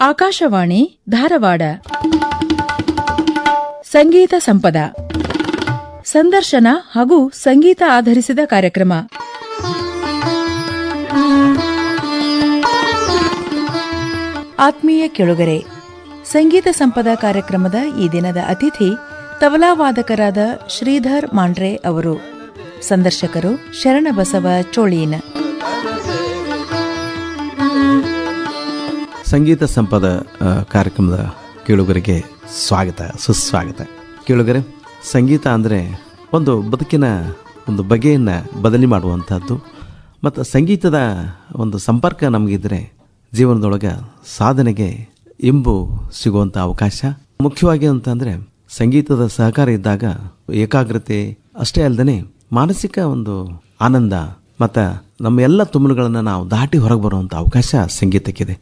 ಆಕಾಶವಾಣಿ ಧಾರವಾಡ. ಸಂಗೀತ ಸಂಪದ. ಸಂದರ್ಶನ ಹಾಗೂ ಸಂಗೀತ ಆಧರಿಸಿದ ಕಾರ್ಯಕ್ರಮ. ಆತ್ಮೀಯ ಕೆಳುಗರೆ, ಸಂಗೀತ ಸಂಪದ ಕಾರ್ಯಕ್ರಮದ ಈ ದಿನದ ಅತಿಥಿ ತಬಲಾವಾದಕರಾದ ಶ್ರೀಧರ್ ಮಾಂಡ್ರೆ ಅವರು. ಸಂದರ್ಶಕರು ಶರಣಬಸವ ಚೋಳೀನ್. ಸಂಗೀತ ಸಂಪದ ಕಾರ್ಯಕ್ರಮದ ಕೇಳುಗರಿಗೆ ಸ್ವಾಗತ, ಸುಸ್ವಾಗತ. ಕೇಳುಗರೆ, ಸಂಗೀತ ಅಂದರೆ ಒಂದು ಬದುಕಿನ ಒಂದು ಬಗೆಯನ್ನು ಬದಲಿ ಮಾಡುವಂಥದ್ದು ಮತ್ತು ಸಂಗೀತದ ಒಂದು ಸಂಪರ್ಕ ನಮಗಿದ್ರೆ ಜೀವನದೊಳಗೆ ಸಾಧನೆಗೆ ಇಂಬು ಸಿಗುವಂಥ ಅವಕಾಶ. ಮುಖ್ಯವಾಗಿ ಅಂತಂದರೆ ಸಂಗೀತದ ಸಹಕಾರ ಇದ್ದಾಗ ಏಕಾಗ್ರತೆ ಅಷ್ಟೇ ಅಲ್ಲದೆ ಮಾನಸಿಕ ಒಂದು ಆನಂದ ಮತ್ತು ನಮ್ಮ ಎಲ್ಲ ತುಮಲುಗಳನ್ನು ನಾವು ದಾಟಿ ಹೊರಗೆ ಬರುವಂಥ ಅವಕಾಶ ಸಂಗೀತಕ್ಕಿದೆ.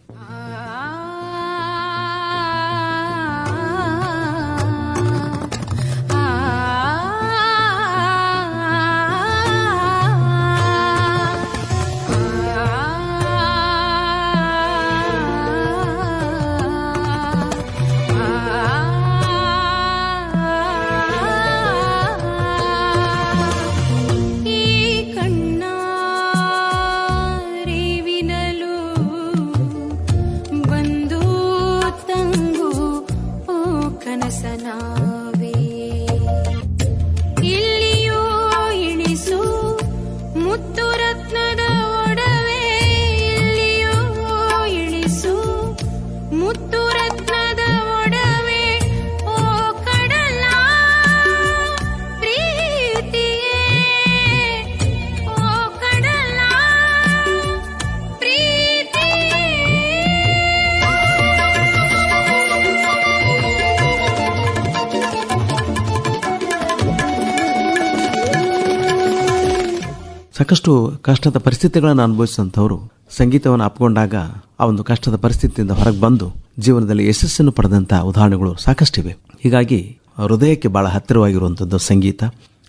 ಸಾಕಷ್ಟು ಕಷ್ಟದ ಪರಿಸ್ಥಿತಿಗಳನ್ನು ಅನುಭವಿಸಿದಂಥವರು ಸಂಗೀತವನ್ನು ಅಪ್ಕೊಂಡಾಗ ಆ ಒಂದು ಕಷ್ಟದ ಪರಿಸ್ಥಿತಿಯಿಂದ ಹೊರಗೆ ಬಂದು ಜೀವನದಲ್ಲಿ ಯಶಸ್ಸನ್ನು ಪಡೆದಂಥ ಉದಾಹರಣೆಗಳು ಸಾಕಷ್ಟಿವೆ. ಹೀಗಾಗಿ ಹೃದಯಕ್ಕೆ ಬಹಳ ಹತ್ತಿರವಾಗಿರುವಂಥದ್ದು ಸಂಗೀತ.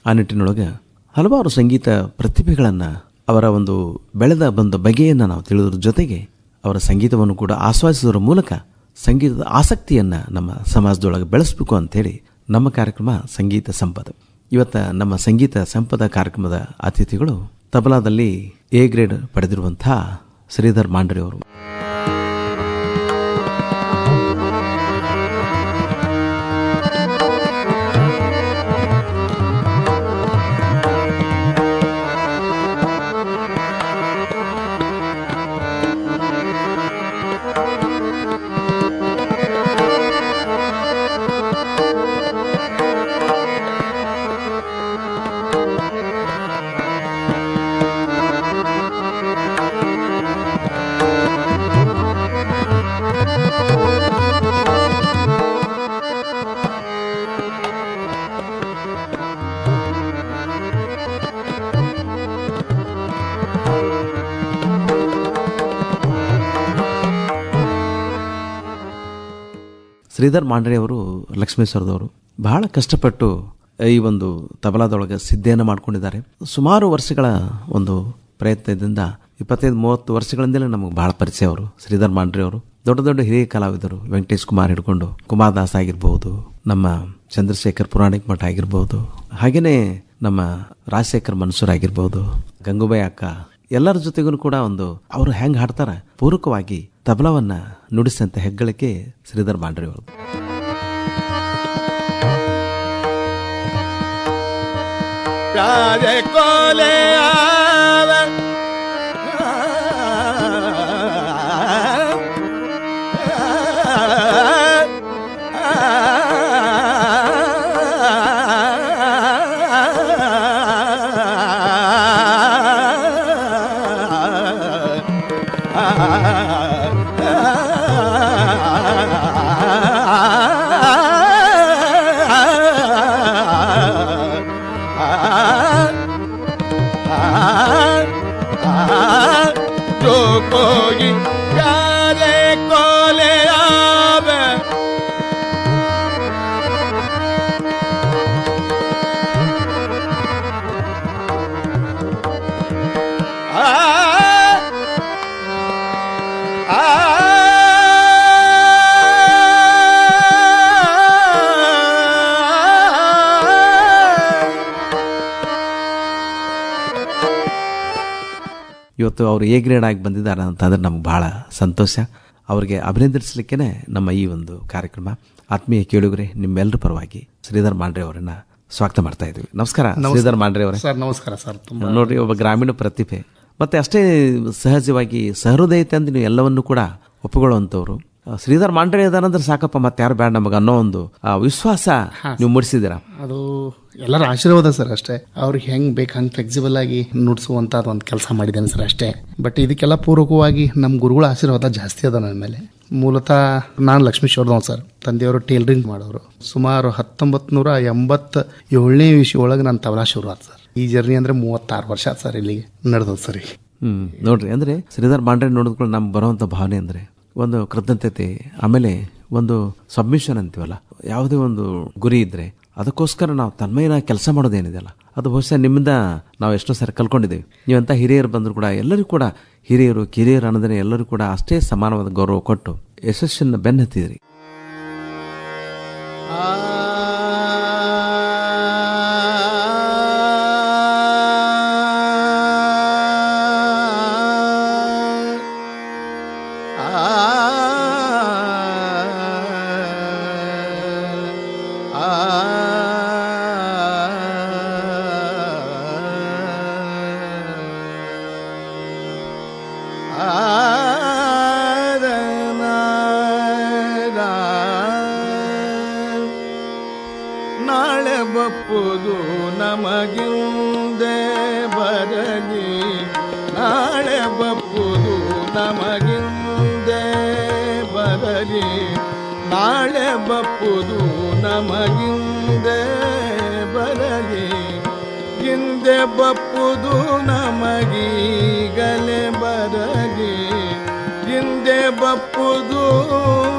ಆ ನಿಟ್ಟಿನೊಳಗೆ ಹಲವಾರು ಸಂಗೀತ ಪ್ರತಿಭೆಗಳನ್ನು ಅವರ ಒಂದು ಬೆಳೆದ ಬಂದ ಬಗೆಯನ್ನು ನಾವು ತಿಳಿದ್ರ ಜೊತೆಗೆ ಅವರ ಸಂಗೀತವನ್ನು ಕೂಡ ಆಸ್ವಾದಿಸೋದ್ರ ಮೂಲಕ ಸಂಗೀತದ ಆಸಕ್ತಿಯನ್ನು ನಮ್ಮ ಸಮಾಜದೊಳಗೆ ಬೆಳೆಸಬೇಕು ಅಂತೇಳಿ ನಮ್ಮ ಕಾರ್ಯಕ್ರಮ ಸಂಗೀತ ಸಂಪದ. ಇವತ್ತ ನಮ್ಮ ಸಂಗೀತ ಸಂಪದ ಕಾರ್ಯಕ್ರಮದ ಅತಿಥಿಗಳು ತಬಲಾದಲ್ಲಿ ಎ ಗ್ರೇಡ್ ಪಡೆದಿರುವಂತಹ ಶ್ರೀಧರ್ ಮಾಂಡ್ರಿ ಅವರು. ಶ್ರೀಧರ್ ಮಾಂಡ್ರಿ ಅವರು ಲಕ್ಷ್ಮೇಶ್ವರದವರು ಬಹಳ ಕಷ್ಟಪಟ್ಟು ಈ ಒಂದು ತಬಲಾದೊಳಗೆ ಸಿದ್ಧಿಯನ್ನು ಮಾಡ್ಕೊಂಡಿದ್ದಾರೆ. ಸುಮಾರು ವರ್ಷಗಳ ಒಂದು ಪ್ರಯತ್ನದಿಂದ, ಇಪ್ಪತ್ತೈದು, ಮೂವತ್ತು ವರ್ಷಗಳಿಂದಲೇ ನಮಗೆ ಬಹಳ ಪರಿಚಯ ಅವರು, ಶ್ರೀಧರ್ ಮಾಂಡ್ರಿ ಅವರು. ದೊಡ್ಡ ದೊಡ್ಡ ಹಿರಿಯ ಕಲಾವಿದರು, ವೆಂಕಟೇಶ್ ಕುಮಾರ್ ಹಿಡ್ಕೊಂಡು ಕುಮಾರ್ ದಾಸ್ ಆಗಿರ್ಬೋದು, ನಮ್ಮ ಚಂದ್ರಶೇಖರ್ ಪುರಾಣಿಕ್ ಮಠ ಆಗಿರ್ಬೋದು, ಹಾಗೆಯೇ ನಮ್ಮ ರಾಜಶೇಖರ್ ಮನ್ಸೂರ್ ಆಗಿರ್ಬೋದು, ಗಂಗೂಬಾಯಿ ಅಕ್ಕ, ಎಲ್ಲರ ಜೊತೆಗೂ ಕೂಡ ಒಂದು, ಅವರು ಹೆಂಗೆ ಹಾಡ್ತಾರೆ, ಪೂರಕವಾಗಿ ತಬಲವನ್ನ ನುಡಿಸಿದಂಥ ಹೆಗ್ಗಳಿಕೆ ಶ್ರೀಧರ್ ಅವರು ರಾಜಕೋಲೆ ಆ Ah. ಇವತ್ತು ಅವರು ಎ ಗ್ರೇಡ್ ಆಗಿ ಬಂದಿದ್ದಾರೆ ಅಂತಂದ್ರೆ ನಮ್ಗೆ ಭಾಳ ಸಂತೋಷ. ಅವರಿಗೆ ಅಭಿನಂದಿಸಲಿಕ್ಕೇ ನಮ್ಮ ಈ ಒಂದು ಕಾರ್ಯಕ್ರಮ. ಆತ್ಮೀಯ ಕೇಳುಗರೆ ನಿಮ್ಮೆಲ್ಲರ ಪರವಾಗಿ ಶ್ರೀಧರ್ ಮಾಂಡ್ರೆ ಅವರನ್ನ ಸ್ವಾಗತ ಮಾಡ್ತಾ ಇದ್ದೀವಿ ನಮಸ್ಕಾರ ಶ್ರೀಧರ್ ಮಾಂಡ್ರೆ ಅವರೇ. ಸರ್ ನಮಸ್ಕಾರ ಸರ್ ನೋಡಿರಿ ಒಬ್ಬ ಗ್ರಾಮೀಣ ಪ್ರತಿಭೆ. ಮತ್ತೆ ಅಷ್ಟೇ ಸಹಜವಾಗಿ ಸಹೃದಯತೆ ಅಂತ ನೀವು ಎಲ್ಲವನ್ನು ಕೂಡ ಒಪ್ಪಿಕೊಳ್ಳುವಂಥವ್ರು. ಶ್ರೀಧರ್ ಮಾಂಡ್ರೆ ಇದಾರಂದ್ರೆ ಸಾಕಪ್ಪ ಮತ್ತೆ ಯಾರು ಬೇಡ ನಮಗೆ ಅನ್ನೋ ಒಂದು ವಿಶ್ವಾಸ ನೀವು ಮೂಡಿಸಿದ್ದೀರಾ? ಅದು ಎಲ್ಲರ ಆಶೀರ್ವಾದ ಸರ್ ಅಷ್ಟೇ. ಅವ್ರಿಗೆ ಹೆಂಗ್ ಬೇಕು ಹಂಗೆ ಫ್ಲೆಕ್ಸಿಬಲ್ ಆಗಿ ನುಡ್ಸುವಂತ ಒಂದು ಕೆಲಸ ಮಾಡಿದ್ದೇನೆ ಸರ್ ಅಷ್ಟೇ. ಬಟ್ ಇದಕ್ಕೆಲ್ಲ ಪೂರ್ವಕವಾಗಿ ನಮ್ಮ ಗುರುಗಳ ಆಶೀರ್ವಾದ ಜಾಸ್ತಿ ಅದ ನನ್ನ ಮೇಲೆ. ಮೂಲತಃ ನಾನು ಲಕ್ಷ್ಮೀಶ್ವರದವ್ ಸರ್ ತಂದೆಯವರು ಟೇಲರಿಂಗ್ ಮಾಡೋರು. ಸುಮಾರು ಹತ್ತೊಂಬತ್ತು ನೂರ ಎಂಬತ್ತ ಏಳನೇ ವಿಷಯ ಒಳಗೆ ನಾನು ತಬಲಾ ಶುರುವಾತ್ ಸರ್. ಈ ಜರ್ನಿ ಅಂದ್ರೆ ಮೂವತ್ತಾರು ವರ್ಷ ಆಯ್ತು ಸರ್ ಇಲ್ಲಿಗೆ ನಡೆದವು ಸರ್ ಹ್ಮ್ ನೋಡ್ರಿ ಅಂದ್ರೆ ಶ್ರೀಧರ್ ಮಾಂಡ್ರೆ ನೋಡಿದ್ಕೊಂಡು ನಮ್ಗೆ ಬರುವಂತ ಭಾವನೆ ಅಂದ್ರೆ ಒಂದು ಕೃತಜ್ಞತೆ, ಆಮೇಲೆ ಒಂದು ಸಬ್ಮಿಷನ್ ಅಂತೀವಲ್ಲ? ಯಾವುದೇ ಒಂದು ಗುರಿ ಇದ್ರೆ ಅದಕ್ಕೋಸ್ಕರ ನಾವು ತನ್ಮಯನ ಕೆಲಸ ಮಾಡೋದೇನಿದೆಯಲ್ಲ? ಅದು ಬಹುಶಃ ನಿಮ್ಮಿಂದ ನಾವು ಎಷ್ಟೋ ಸಾರಿ ಕಲ್ಕೊಂಡಿದ್ದೇವೆ ನೀವಂತ ಹಿರಿಯರು ಬಂದರೂ ಕೂಡ ಎಲ್ಲರಿಗೂ ಕೂಡ ಹಿರಿಯರು, ಕಿರಿಯರು ಅನ್ನೋದನ್ನ ಎಲ್ಲರೂ ಕೂಡ ಅಷ್ಟೇ ಸಮಾನವಾದ ಗೌರವ ಕೊಟ್ಟು ಯಶಸ್ಸನ್ನು ಬೆನ್ನತ್ತಿದ್ರಿ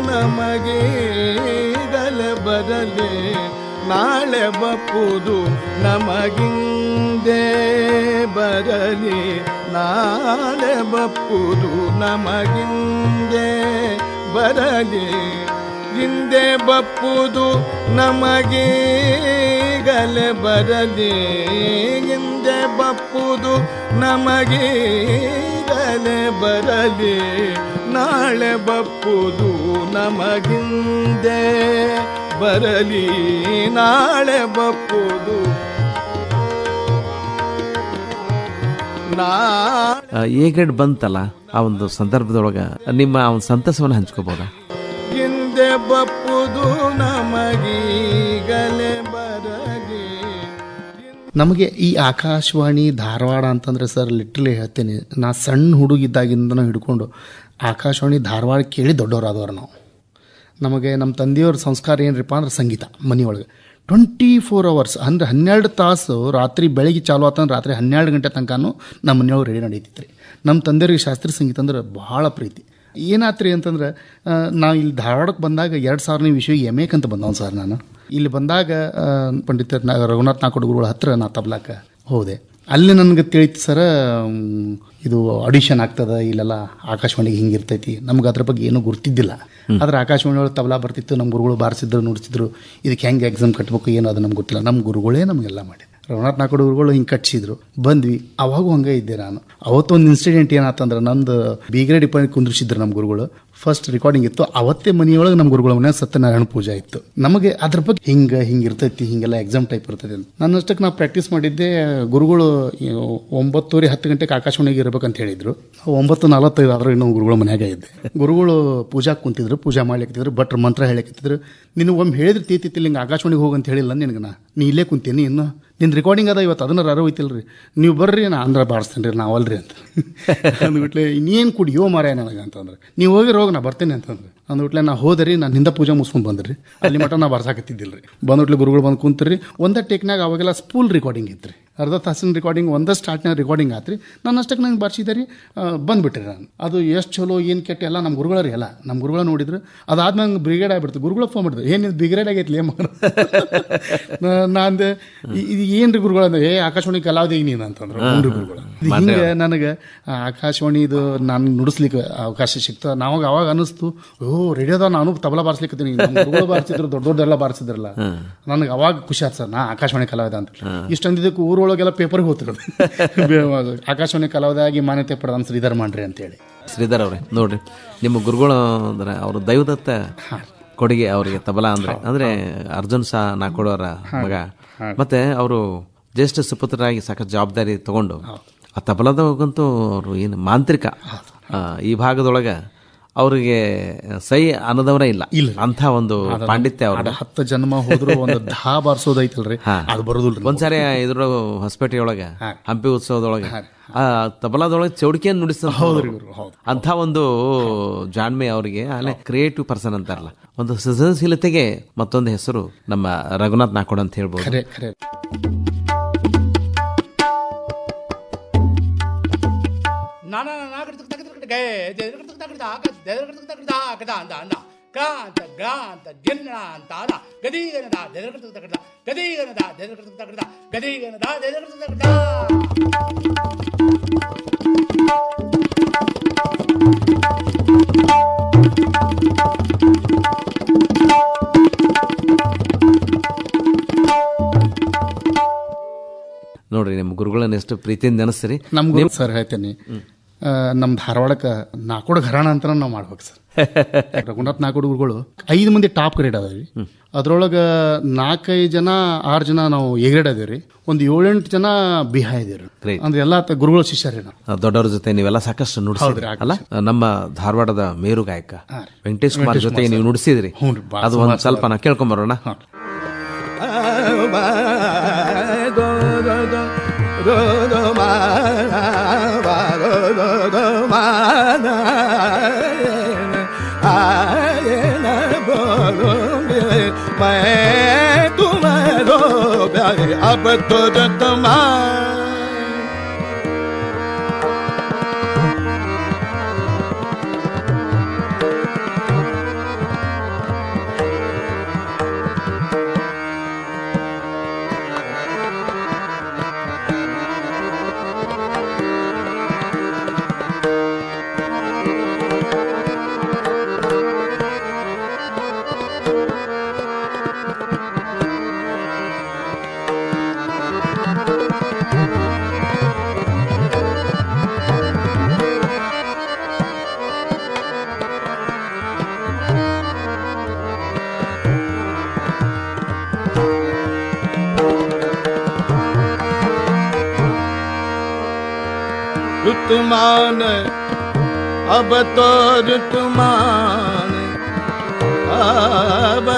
ಬಪ್ಪುದು ಗಲ ಬರಲಿ ನಾಳೆ ಬಪ್ಪುದು ನಮಗಿಂದೆ ಬರಲಿ. ನಾಳೆ ಬಪ್ಪುದು ನಮಗಿಂದೆ ಬರಲಿ. ಹಿಂದೆ ಬಪ್ಪುದು ನಮಗೀಗಲೇ ಬರದೆ ಹಿಂದೆ ಬಪ್ಪುದು ನಮಗೀಗಲೇ ಬರದೆ ನಾಳೆ ಬಪ್ಪುದು ನಮಗಿಂದೆ ಬರಲಿ. ನಾಳೆ ಬಪ್ಪುದು ಎ ಗ್ರೇಡ್ ಬಂತಲ್ಲ ಆ ಒಂದು ಸಂದರ್ಭದೊಳಗ ನಿಮ್ಮ ಒಂದು ಸಂತಸವನ್ನು ಹಿಂದೆ ಬಪ್ಪುದು ನಮಗೀಗಲೇ ಬರಗೆ. ನಮಗೆ ಈ ಆಕಾಶವಾಣಿ ಧಾರವಾಡ ಅಂತಂದ್ರೆ ಸರ್ ಲಿಟ್ರಲಿ ಹೇಳ್ತೀನಿ, ನಾ ಸಣ್ಣ ಹುಡುಗಿದ್ದಾಗಿಂದನೂ ಹಿಡ್ಕೊಂಡು ಆಕಾಶವಾಣಿ ಧಾರವಾಡ ಕೇಳಿ ದೊಡ್ಡವರಾದವ್ರು ನಾವು. ನಮಗೆ ನಮ್ಮ ತಂದೆಯವ್ರ ಸಂಸ್ಕಾರ ಏನ್ರಿಪ್ಪ ಅಂದ್ರೆ ಸಂಗೀತ, ಮನೆಯೊಳಗೆ. ಟ್ವೆಂಟಿ ಫೋರ್ ಅವರ್ಸ್ ಅಂದ್ರೆ ಹನ್ನೆರಡು ತಾಸು ರಾತ್ರಿ ಬೆಳಗ್ಗೆ ಚಾಲು ಆತಂದ್ರೆ ರಾತ್ರಿ ಹನ್ನೆರಡು ಗಂಟೆ ತನಕನೂ ನಮ್ಮ ಮನೆಯೊಳಗೆ ರೆಡಿ ನಡೀತಿತ್ತು ರೀ. ನಮ್ಮ ತಂದೆಯವ್ರಿಗೆ ಶಾಸ್ತ್ರೀಯ ಸಂಗೀತ ಅಂದ್ರೆ ಭಾಳ ಪ್ರೀತಿ. ಏನಾತ್ರಿ ಅಂತಂದ್ರೆ ನಾವು ಇಲ್ಲಿ ಧಾರವಾಡಕ್ಕೆ ಬಂದಾಗ ಎರಡು ಸಾವಿರನೇ ವಿಷಯ ಎಂ ಎಕ್ ಅಂತ ಬಂದವನು ಸರ್ ನಾನು. ಇಲ್ಲಿ ಬಂದಾಗ ಪಂಡಿತ ರಘುನಾಥ್ ನಾಕೋಡ್ ಗುರುಗಳ ಹತ್ರ ನಾ ತಬ್ಲಾಕ ಹೋದೆ. ಅಲ್ಲಿ ನನಗೆ ತಿಳಿತು ಸರ ಇದು ಆಡಿಷನ್ ಆಗ್ತದೆ ಇಲ್ಲೆಲ್ಲ ಆಕಾಶವಾಣಿಗೆ ಹಿಂಗಿರ್ತೈತಿ ನಮ್ಗೆ ಅದ್ರ ಬಗ್ಗೆ ಏನೂ ಗುರ್ತಿದ್ದಿಲ್ಲ. ಆದ್ರೆ ಆಕಾಶವಾಣಿ ಒಳಗೆ ತಬಲಾ ಬರ್ತಿತ್ತು ನಮ್ಮ ಗುರುಗಳು ಬಾರಿಸಿದ್ರು ನುಡಿಸಿದ್ರು. ಇದಕ್ಕೆ ಹೆಂಗೆ ಎಕ್ಸಾಮ್ ಕಟ್ಬೇಕು ಏನು ಅದು ನಮ್ಗೆ ಗೊತ್ತಿಲ್ಲ. ನಮ್ಮ ಗುರುಗಳೇ ನಮಗೆಲ್ಲ ಮಾಡಿದ್ರು. ರಘುನಾಥ್ ನಾಕೋಡ್ ಗುರುಗಳು ಹಿಂಗೆ ಕಟ್ಸಿದ್ರು ಬಂದ್ವಿ. ಅವಾಗೂ ಹಂಗೆ ಇದ್ದೆ ನಾನು. ಅವತ್ತೊಂದು ಇನ್ಸಿಡೆಂಟ್ ಏನಾತಂದ್ರೆ ನಂದು ಬೀಗ್ರೆ ಡಿಪಾರ್ಟ್ಮೆಂಟ್ ಕುಂದ್ರಿಸಿದ್ರು ನಮ್ಮ ಗುರುಗಳು. ಫಸ್ಟ್ ರೆಕಾರ್ಡಿಂಗ್ ಇತ್ತು. ಅವತ್ತೇ ಮನೆಯೊಳಗೆ ನಮ್ಮ ಗುರುಗಳ ಮನೆ ಸತ್ಯನಾರಾಯಣ ಪೂಜಾ ಇತ್ತು. ನಮಗೆ ಅದ್ರ ಬಗ್ಗೆ ಹಿಂಗೆ ಹಿಂಗೆ ಇರ್ತೈತಿ, ಹಿಂಗೆಲ್ಲ ಎಕ್ಸಾಮ್ ಟೈಪ್ ಇರ್ತದೆ ಅಂತ. ನನ್ನಷ್ಟಕ್ಕೆ ನಾವು ಪ್ರಾಕ್ಟೀಸ್ ಮಾಡಿದ್ದೆ, ಗುರುಗಳು ಒಂಬತ್ತುವರೆ ಹತ್ತು ಗಂಟೆಗೆ ಆಕಾಶವಾಣಿಗೆ ಅಂತ ಹೇಳಿದ್ರು. ಒಂಬತ್ತು ನಲವತ್ತೈದು ಆದರೂ ಇನ್ನೂ ಗುರುಗಳ ಮನೆಯಾಗ ಇದ್ದೆ. ಗುರುಗಳು ಪೂಜಾ ಕುಂತಿದ್ರು, ಪೂಜಾ ಮಾಡ್ಲಿಕ್ಕಿದ್ರು ಭಟ್ರ ಮಂತ್ರ ಹೇಳಕ್ಕಿದ್ರು ನೀನು ಒಮ್ಮೆ ಹೇಳಿದ್ರೆ ತೀತಿತ್ತಿಲ್ಲ ಹಿಂಗೆ ಆಕಾಶವಾಣಿಗೆ ಹೋಗಂತ ಹೇಳಿಲ್ಲ ನಿನಗೆ ನಾ ನೀ ಇಲ್ಲೇ ಕುಂತೀನಿ, ಇನ್ನು ನಿನ್ನ ರೆಕಾರ್ಡಿಂಗ್ ಅದ ಇವತ್ತು, ಅದನ್ನ ಅರ ಹೋಯ್ತಿಲ್ರಿ. ನೀವು ಬರ್ರಿ, ನಾ ಅಂದ್ರ ಬಾರಿಸ್ತೇನೆ ರೀ ನಾವಲ್ರಿ ಅಂತ. ಅಂದ್ಬಿಟ್ಲೆ, ಇನ್ನೇನು ಕುಡಿಯೋ ಮಾರಾಯ ನನಗೆ ಅಂತಂದ್ರೆ. ನೀವು ಹೋಗಿ ರೋಗ ನಾ ಬರ್ತೇನೆ ಅಂತಂದ್ರೆ. ಅಂದ್ಬಿಟ್ಲೆ, ನಾ ಹೋದ್ರಿ ನಾನು ಹಿಂದೆ ಪೂಜೆ ಮುಗಿಸ್ಕೊಂಡು ಬಂದ್ರಿ. ಅಲ್ಲಿ ಮಟ್ಟ ನಾ ಬರ್ಸಾಕತ್ತಿದ್ದಿಲ್ಲ ರೀ ಬಂದ್ಬಿಟ್ಲೆ, ಗುರುಗಳು ಬಂದು ಕುಂತ್ರಿ. ಒಂದೇ ಟೇಕ್ನಾಗ ಅವಾಗೆಲ್ಲ ಸ್ಪೂಲ್ ರೆಕಾರ್ಡಿಂಗ್ ಇತ್ತು ಅರ್ಧ ತಾಸಿನ ರೆಕಾರ್ಡಿಂಗ್ ಒಂದೇ ಸ್ಟಾರ್ಟ್ನಾಗ ರೆಕಾರ್ಡಿಂಗ್ ಆತ್ರಿ. ನಾನು ಅಷ್ಟಕ್ಕೆ ನಂಗೆ ಬರ್ಸಿದ್ದೆ ರೀ ಬಂದ್ಬಿಟ್ರಿ ನಾನು. ಅದು ಎಷ್ಟು ಚಲೋ ಏನು ಕೆಟ್ಟ ಎಲ್ಲ ನಮ್ಮ ಗುರುಗಳ ರೀ ಎಲ್ಲ. ನಮ್ಮ ಗುರುಗಳ ನೋಡಿದ್ರು ಅದಾದ್ಮೇಲೆ ನಂಗೆ ಬ್ರಿಗೇಡ್ ಆಗ್ಬಿಡ್ತು. ಗುರುಗಳ ಫೋನ್ ಮಾಡಿದ್ರು ಏನು ಬ್ರಿಗೇಡ್ ಆಗೈತಿ ಲೇ ಮಗ ನಾನು ಇದು ಏನು ರೀ ಗುರುಗಳು ಏ ಆಕಾಶವಾಣಿ ಕಲಾವಿದ ಈಗ ನೀನು ಅಂತಂದ್ರು ರೀ ಗುರುಗಳು. ಇದು ಹಿಂಗೆ ನನಗೆ ಆಕಾಶವಾಣಿ ಇದು ನಾನು ನುಡಿಸ್ಲಿಕ್ಕೆ ಅವಕಾಶ ಸಿಕ್ತು. ನಾವಾಗ ಅವಾಗ ಅನಿಸ್ತು ಓ ರೇಡಿಯೋದ ನಾನು ತಬಲಾ ಬಾರಿಸ್ಲಿಕ್ಕತ್ತೀನಿ ನಮ್ಮ ಗುರುಗಳು ಬಾರಿಸಿದ್ರು ದೊಡ್ಡ ದೊಡ್ಡೆಲ್ಲ ಬಾರಿಸಿದ್ರಲ್ಲ. ನನಗೆ ಅವಾಗ ಖುಷಿ ಆಯ್ತು ಸರ್ ನಾ ಆಕಾಶವಾಣಿ ಕಲಾವಿದ ಅಂತ. ಇಷ್ಟೊಂದಿದ್ದಕ್ಕೆ ಊರೊಳಗೆ ಒಳಗೆಲ್ಲ ಪೇಪರ್ಗೆ ಹೋಗ್ತಿರೋದು ಆಕಾಶವಾಣಿ ಕಲಾವಿದಾಗಿ ಮಾನ್ಯತೆ ಪಡೆದ ಶ್ರೀಧರ್ ಮಾಡ್ರಿ ಅಂತೇಳಿ. ಶ್ರೀಧರ್ ಅವ್ರೆ ನೋಡ್ರಿ ನಿಮ್ಮ ಗುರುಗಳು ಅಂದ್ರೆ ಅವ್ರ ದೈವದತ್ತ ಕೊಡುಗೆ ಅವರಿಗೆ ತಬಲಾ ಅಂದ್ರೆ ಅಂದ್ರೆ ಅರ್ಜುನ್ ಸಾ ಕೊಡೋರ ಮಗ. ಮತ್ತೆ ಅವರು ಜ್ಯೇಷ್ಠ ಸುಪುತ್ರರಾಗಿ ಸಾಕಷ್ಟು ಜವಾಬ್ದಾರಿ ತಗೊಂಡು ಆ ತಬಲಾದಾಗಂತೂ ಅವರು ಏನು ಮಾಂತ್ರಿಕ ಈ ಭಾಗದೊಳಗ ಅವರಿಗೆ ಸೈ ಅನ್ನದವರೇ ಇಲ್ಲ. ಅಂತ ಒಂದು ಪಾಂಡಿತ್ಯ ಅವ್ರ ಹತ್ತು ಜನ್ಮ ಹೋದ್ರು ಒಂದು ಧಾ ಬಾರಿಸೋದೈತಲ್ರಿ ಅದು ಬರೋದಿಲ್ಲ ಒಂದ್ಸಾರಿ ಇದ್ರ ಹೊಸಪೇಟೆಯೊಳಗ ಹಂಪಿ ಉತ್ಸವದೊಳಗೆ ಆ ತಬಲಾದೊಳಗೆ ಚೌಡಿಕೆಯನ್ನು ನುಡಿಸ್ತಾರೆ ಅಂತ ಒಂದು ಜಾಣ್ಮೆ ಅವರಿಗೆ ಅಲ್ಲೇ ಕ್ರಿಯೇಟಿವ್ ಪರ್ಸನ್ ಅಂತಾರಲ್ಲ. ಒಂದು ಸೃಜನಶೀಲತೆಗೆ ಮತ್ತೊಂದು ಹೆಸರು ನಮ್ಮ ರಘುನಾಥ್ ನಾಕೋಡ್ ಅಂತ ಹೇಳ್ಬೋದು. ಆಗದ ಅಂದ ಅಂದ ಕ ಅಂತ ಗ ಅಂತ ಗೆನ್ನ ಅಂತ ಅದ ಗದೀಗನದ ದೇವರಿಗೆ ತಗದ ಗದೀಗನದ ದೇವರಿಗೆ ತಗದ ಗದೀಗನದ ದೇವರಿಗೆ ತಗದ ನೋಡ್ರಿ ನಿಮ್ಮ ಗುರುಗಳನ್ನ ಎಷ್ಟು ಪ್ರೀತಿಯಿಂದ ನೆನೆಸ್ತೀರಿ. ನಮ್ಗೆ ಸರ್ ಹೇಳ್ತೇನೆ. ಆ, ನಮ್ ಧಾರವಾಡಕ್ಕೆ ನಾಕೋಡ್ ಘರಾಣ ಅಂತ ನಾವು ಮಾಡ್ಬೇಕು ಸರ್ ರಘುನಾಥ್ ನಾಕೋಡ್ ಗುರುಗಳು ಐದು ಮಂದಿ ಟಾಪ್ ಗ್ರೇಡ್ ಅದಾವ್ರಿ ಅದ್ರೊಳಗೆ ನಾಲ್ಕೈದು ಜನ ಆರು ಜನ ನಾವು ಎ ಗ್ರೇಡ್ ಅದೇವ್ರಿ ಒಂದು ಏಳೆಂಟು ಜನ ಬಿಹಾ ಇದೀವ್ರಿ Great. ಅಂದ್ರೆ ಎಲ್ಲ ತ- ಗುರುಗಳ ಶಿಷ್ಯರಿ ನಾವು ದೊಡ್ಡವ್ರ ಜೊತೆ ನೀವೆಲ್ಲ ಸಾಕಷ್ಟು ನುಡಿಸಿದ್ರಿ ಅಲ್ಲ ನಮ್ಮ ಧಾರವಾಡದ ಮೇರು ಗಾಯಕ ವೆಂಕಟೇಶ್ ಕುಮಾರ್ ಜೊತೆ ನೀವು ನುಡಿಸಿದ್ರಿ ಅದು ಒಂದು ಸ್ವಲ್ಪ ನಾ ಕೇಳ್ಕೊಂಬರೋಣ मैं तुम्हारो प्यारे अब तो तुम्हारा समान अब तोर तुमान अब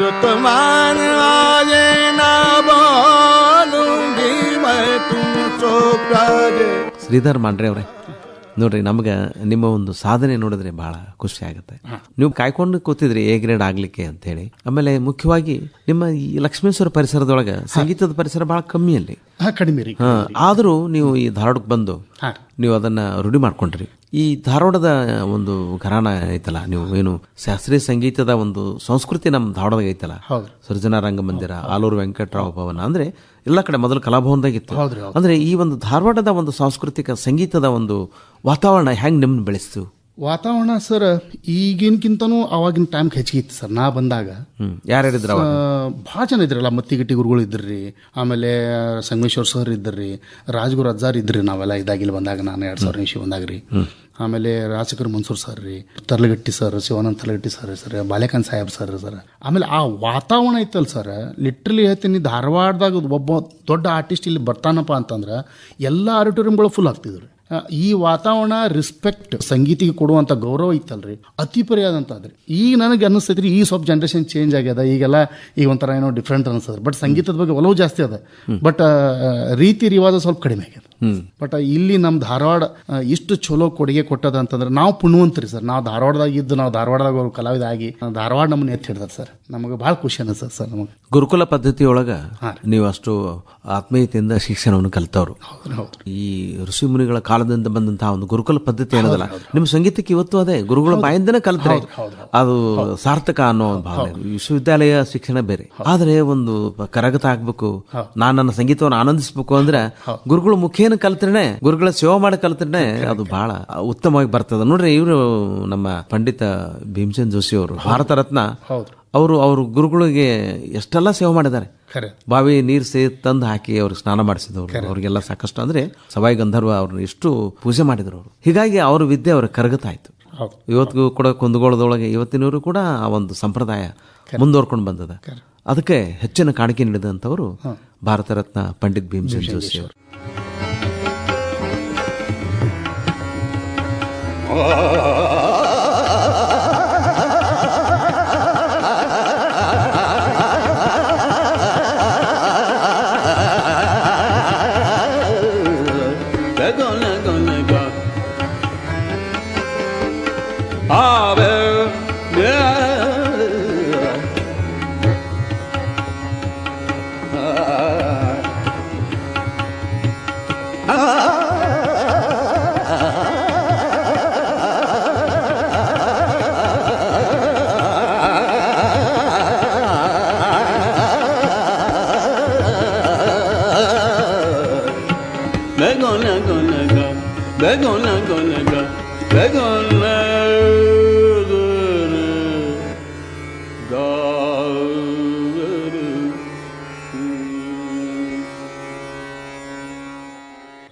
रुतमान आजे ना बोलूंगी मैं तुम सो प्यारे श्रीधर मांडरे हो रहे ನೋಡ್ರಿ ನಮ್ಗೆ ನಿಮ್ಮ ಒಂದು ಸಾಧನೆ ನೋಡಿದ್ರೆ ಬಹಳ ಖುಷಿ ಆಗುತ್ತೆ. ನೀವು ಕಾಯ್ಕೊಂಡು ಕೂತಿದ್ರಿ ಎ ಗ್ರೇಡ್ ಆಗ್ಲಿಕ್ಕೆ ಅಂತ ಹೇಳಿ ಆಮೇಲೆ ಮುಖ್ಯವಾಗಿ ನಿಮ್ಮ ಈ ಲಕ್ಷ್ಮೇಶ್ವರ ಪರಿಸರದೊಳಗೆ ಸಂಗೀತದ ಪರಿಸರ ಬಹಳ ಕಮ್ಮಿ ಅಲ್ಲಿ. ಕಡಿಮೆ ಆದರೂ ನೀವು ಈ ಧಾರವಾಡಕ್ಕೆ ಬಂದು. ನೀವು ಅದನ್ನ ರೂಢಿ ಮಾಡ್ಕೊಂಡ್ರಿ. ಈ ಧಾರವಾಡದ ಒಂದು ಘರಾಣ ಐತಲ್ಲ ನೀವು ಏನು ಶಾಸ್ತ್ರೀಯ ಸಂಗೀತದ ಒಂದು ಸಂಸ್ಕೃತಿ ನಮ್ಮ ಧಾರವಾಡದಾಗ ಐತಲ್ಲ? ಸೃಜನಾ ರಂಗ ರಂಗಮಂದಿರ ಆಲೂರು ವೆಂಕಟರಾವ್ ಭವನ ಅಂದ್ರೆ ಎಲ್ಲ ಕಡೆ ಮೊದಲು ಕಲಾಭವನದಾಗಿತ್ತು ಅಂದ್ರೆ ಈ ಒಂದು ಧಾರವಾಡದ ಒಂದು ಸಾಂಸ್ಕೃತಿಕ ಸಂಗೀತದ ಒಂದು ವಾತಾವರಣ ಹೆಂಗ್ ನಿಮ್ಮನ್ನ ಬೆಳೆಸ್ತು? ವಾತಾವರಣ ಸರ್ ಈಗಿನಕ್ಕಿಂತನೂ ಅವಾಗಿನ ಟೈಮ್ ಹೆಚ್ಚಿಗೆ ಇತ್ತು ಸರ್. ನಾ ಬಂದಾಗ ಯಾರು ಯಾರ್ಯಾರಿದ್ರ? ಭಾಳ ಜನ ಇದ್ರಲ್ಲ ಮತ್ತಿಗಟ್ಟಿ ಗುರುಗಳು ಇದ್ರಿ ಆಮೇಲೆ ಸಂಗಮೇಶ್ವರ್ ಸರ್ ಇದ್ರಿ ರಾಜ್ಗುರು ಅಜ್ಜಾರ್ ಇದ್ರಿ ನಾವೆಲ್ಲ ಇದಾಗಿಲ್ಲ ಬಂದಾಗ ನಾನು ಎರಡು ಸಾವಿರ ನಿಮಿಷ ಬಂದಾಗ ರೀ. ಆಮೇಲೆ ರಾಜಕರ್ ಮನ್ಸೂರ್ ಸರ್ ರೀ Tarlagatti sir Shivanand Tarlagatti sir sir Balekhan Saheb sir sir. ಆಮೇಲೆ ಆ ವಾತಾವರಣ ಐತಲ್ಲ ಸರ್ ಲಿಟ್ರಲಿ ಹೇಳ್ತೀನಿ ಧಾರವಾಡದಾಗ ಒಬ್ಬ ದೊಡ್ಡ ಆರ್ಟಿಸ್ಟ್ ಇಲ್ಲಿ ಬರ್ತಾನಪ್ಪ ಅಂತಂದ್ರೆ ಎಲ್ಲ ಆಡಿಟೋರಿಯಂಗಳು ಫುಲ್ ಆಗ್ತಿದ್ರು ಈ ವಾತಾವರಣ ರಿಸ್ಪೆಕ್ಟ್ ಸಂಗೀತಿಗೆ ಕೊಡುವಂತ ಗೌರವ ಇತ್ತಲ್ರಿ? ಅತಿ ಪರಿಯಾದಂತಾದ್ರಿ. ಈಗ ನನಗೆ ಅನಿಸ್ತೈತ್ರಿ ಈ ಸ್ವಲ್ಪ ಜನರೇಷನ್ ಚೇಂಜ್ ಆಗ್ಯದ ಈಗೆಲ್ಲ ಈಗ ಒಂಥರ ಏನೋ ಡಿಫ್ರೆಂಟ್ ಅನಿಸ್ತದ. ಬಟ್ ಸಂಗೀತದ ಬಗ್ಗೆ ಒಲವು ಜಾಸ್ತಿ ಅದ. ಬಟ್ ರೀತಿ ರಿವಾಜ ಸ್ವಲ್ಪ ಕಡಿಮೆ ಆಗ್ಯದ. ಬಟ್ ಇಲ್ಲಿ ನಮ್ಮ ಧಾರವಾಡ ಇಷ್ಟು ಚಲೋ ಕೊಡುಗೆ ಕೊಟ್ಟದ ಅಂತಂದ್ರೆ ನಾವು ಪುಣ್ಯವಂತರಿ ಸರ್. ನಾವು ಧಾರವಾಡದಾಗ ಇದ್ದು ನಾವು ಧಾರವಾಡದಾಗ ಅವ್ರು ಕಲಾವಿದ ಆಗಿ ಧಾರವಾಡ ನಮ್ಮನ್ನ ಎತ್ತಿ ಹಿಡ್ದಾರ ಸರ್. ನಮಗೆ ಭಾಳ ಖುಷಿ ಅನಿಸ್ತದೆ ಸರ್ ನಮಗೆ. ಗುರುಕುಲ ಪದ್ಧತಿಯೊಳಗ ನೀವು ಅಷ್ಟು ಆತ್ಮೀಯತೆಯಿಂದ ಶಿಕ್ಷಣವನ್ನು ಕಲಿತವ್ರು. ಈ ಋಷಿ ಮುನಿಗಳ ಕಾಲದಿಂದ ಬಂದಂತಹ ಒಂದು ಗುರುಕುಲ ಪದ್ಧತಿ ಏನದಲ್ಲ ನಿಮ್ಮ ಸಂಗೀತಕ್ಕೆ ಇವತ್ತು ಅದೇ ಗುರುಗಳ ಬಾಯಿಂದನೇ ಕಲ್ತ್ರೆ. ಅದು ಸಾರ್ಥಕ ಅನ್ನೋ ಭಾವನೆ. ವಿಶ್ವವಿದ್ಯಾಲಯ ಶಿಕ್ಷಣ ಬೇರೆ. ಆದ್ರೆ ಒಂದು ಕರಗತ ಆಗ್ಬೇಕು ನಾನು ನನ್ನ ಸಂಗೀತವನ್ನು ಆನಂದಿಸಬೇಕು ಅಂದ್ರೆ ಗುರುಗಳು ಮುಖೇನ ಕಲ್ತ್ರೆ ಗುರುಗಳ ಸೇವೆ ಮಾಡಿ ಕಲ್ತ್ರೆ ಅದು ಬಹಳ ಉತ್ತಮವಾಗಿ ಬರ್ತದ. ನೋಡ್ರಿ ಇವರು ನಮ್ಮ ಪಂಡಿತ ಭೀಮಸೇನ್ ಜೋಶಿ ಅವರು ಭಾರತ ರತ್ನ. ಅವರು ಅವ್ರ ಗುರುಗಳಿಗೆ ಎಷ್ಟೆಲ್ಲ ಸೇವೆ ಮಾಡಿದ್ದಾರೆ. ಬಾವಿ ನೀರು ಸೇ ತಂದು ಹಾಕಿ ಅವ್ರಿಗೆ ಸ್ನಾನ ಮಾಡಿಸಿದವರು. ಅವ್ರಿಗೆಲ್ಲ ಸಾಕಷ್ಟು ಅಂದ್ರೆ ಸವಾಯಿ ಗಂಧರ್ವ ಅವ್ರನ್ನ ಎಷ್ಟು ಪೂಜೆ ಮಾಡಿದ್ರು ಅವರು. ಹೀಗಾಗಿ ಅವ್ರ ವಿದ್ಯೆ ಅವ್ರ ಕರಗತಾಯ್ತು. ಇವತ್ತಿಗೂ ಕೂಡ ಕುಂದಗೋಳದೊಳಗೆ ಇವತ್ತಿನವರು ಕೂಡ ಆ ಒಂದು ಸಂಪ್ರದಾಯ ಮುಂದುವರ್ಕೊಂಡು ಬಂದದ. ಅದಕ್ಕೆ ಹೆಚ್ಚಿನ ಕಾಣಿಕೆ ನೀಡಿದಂಥವರು ಭಾರತ ರತ್ನ ಪಂಡಿತ್ ಭೀಮಸೇನ್ ಜೋಶಿ ಅವರು. 啊 啊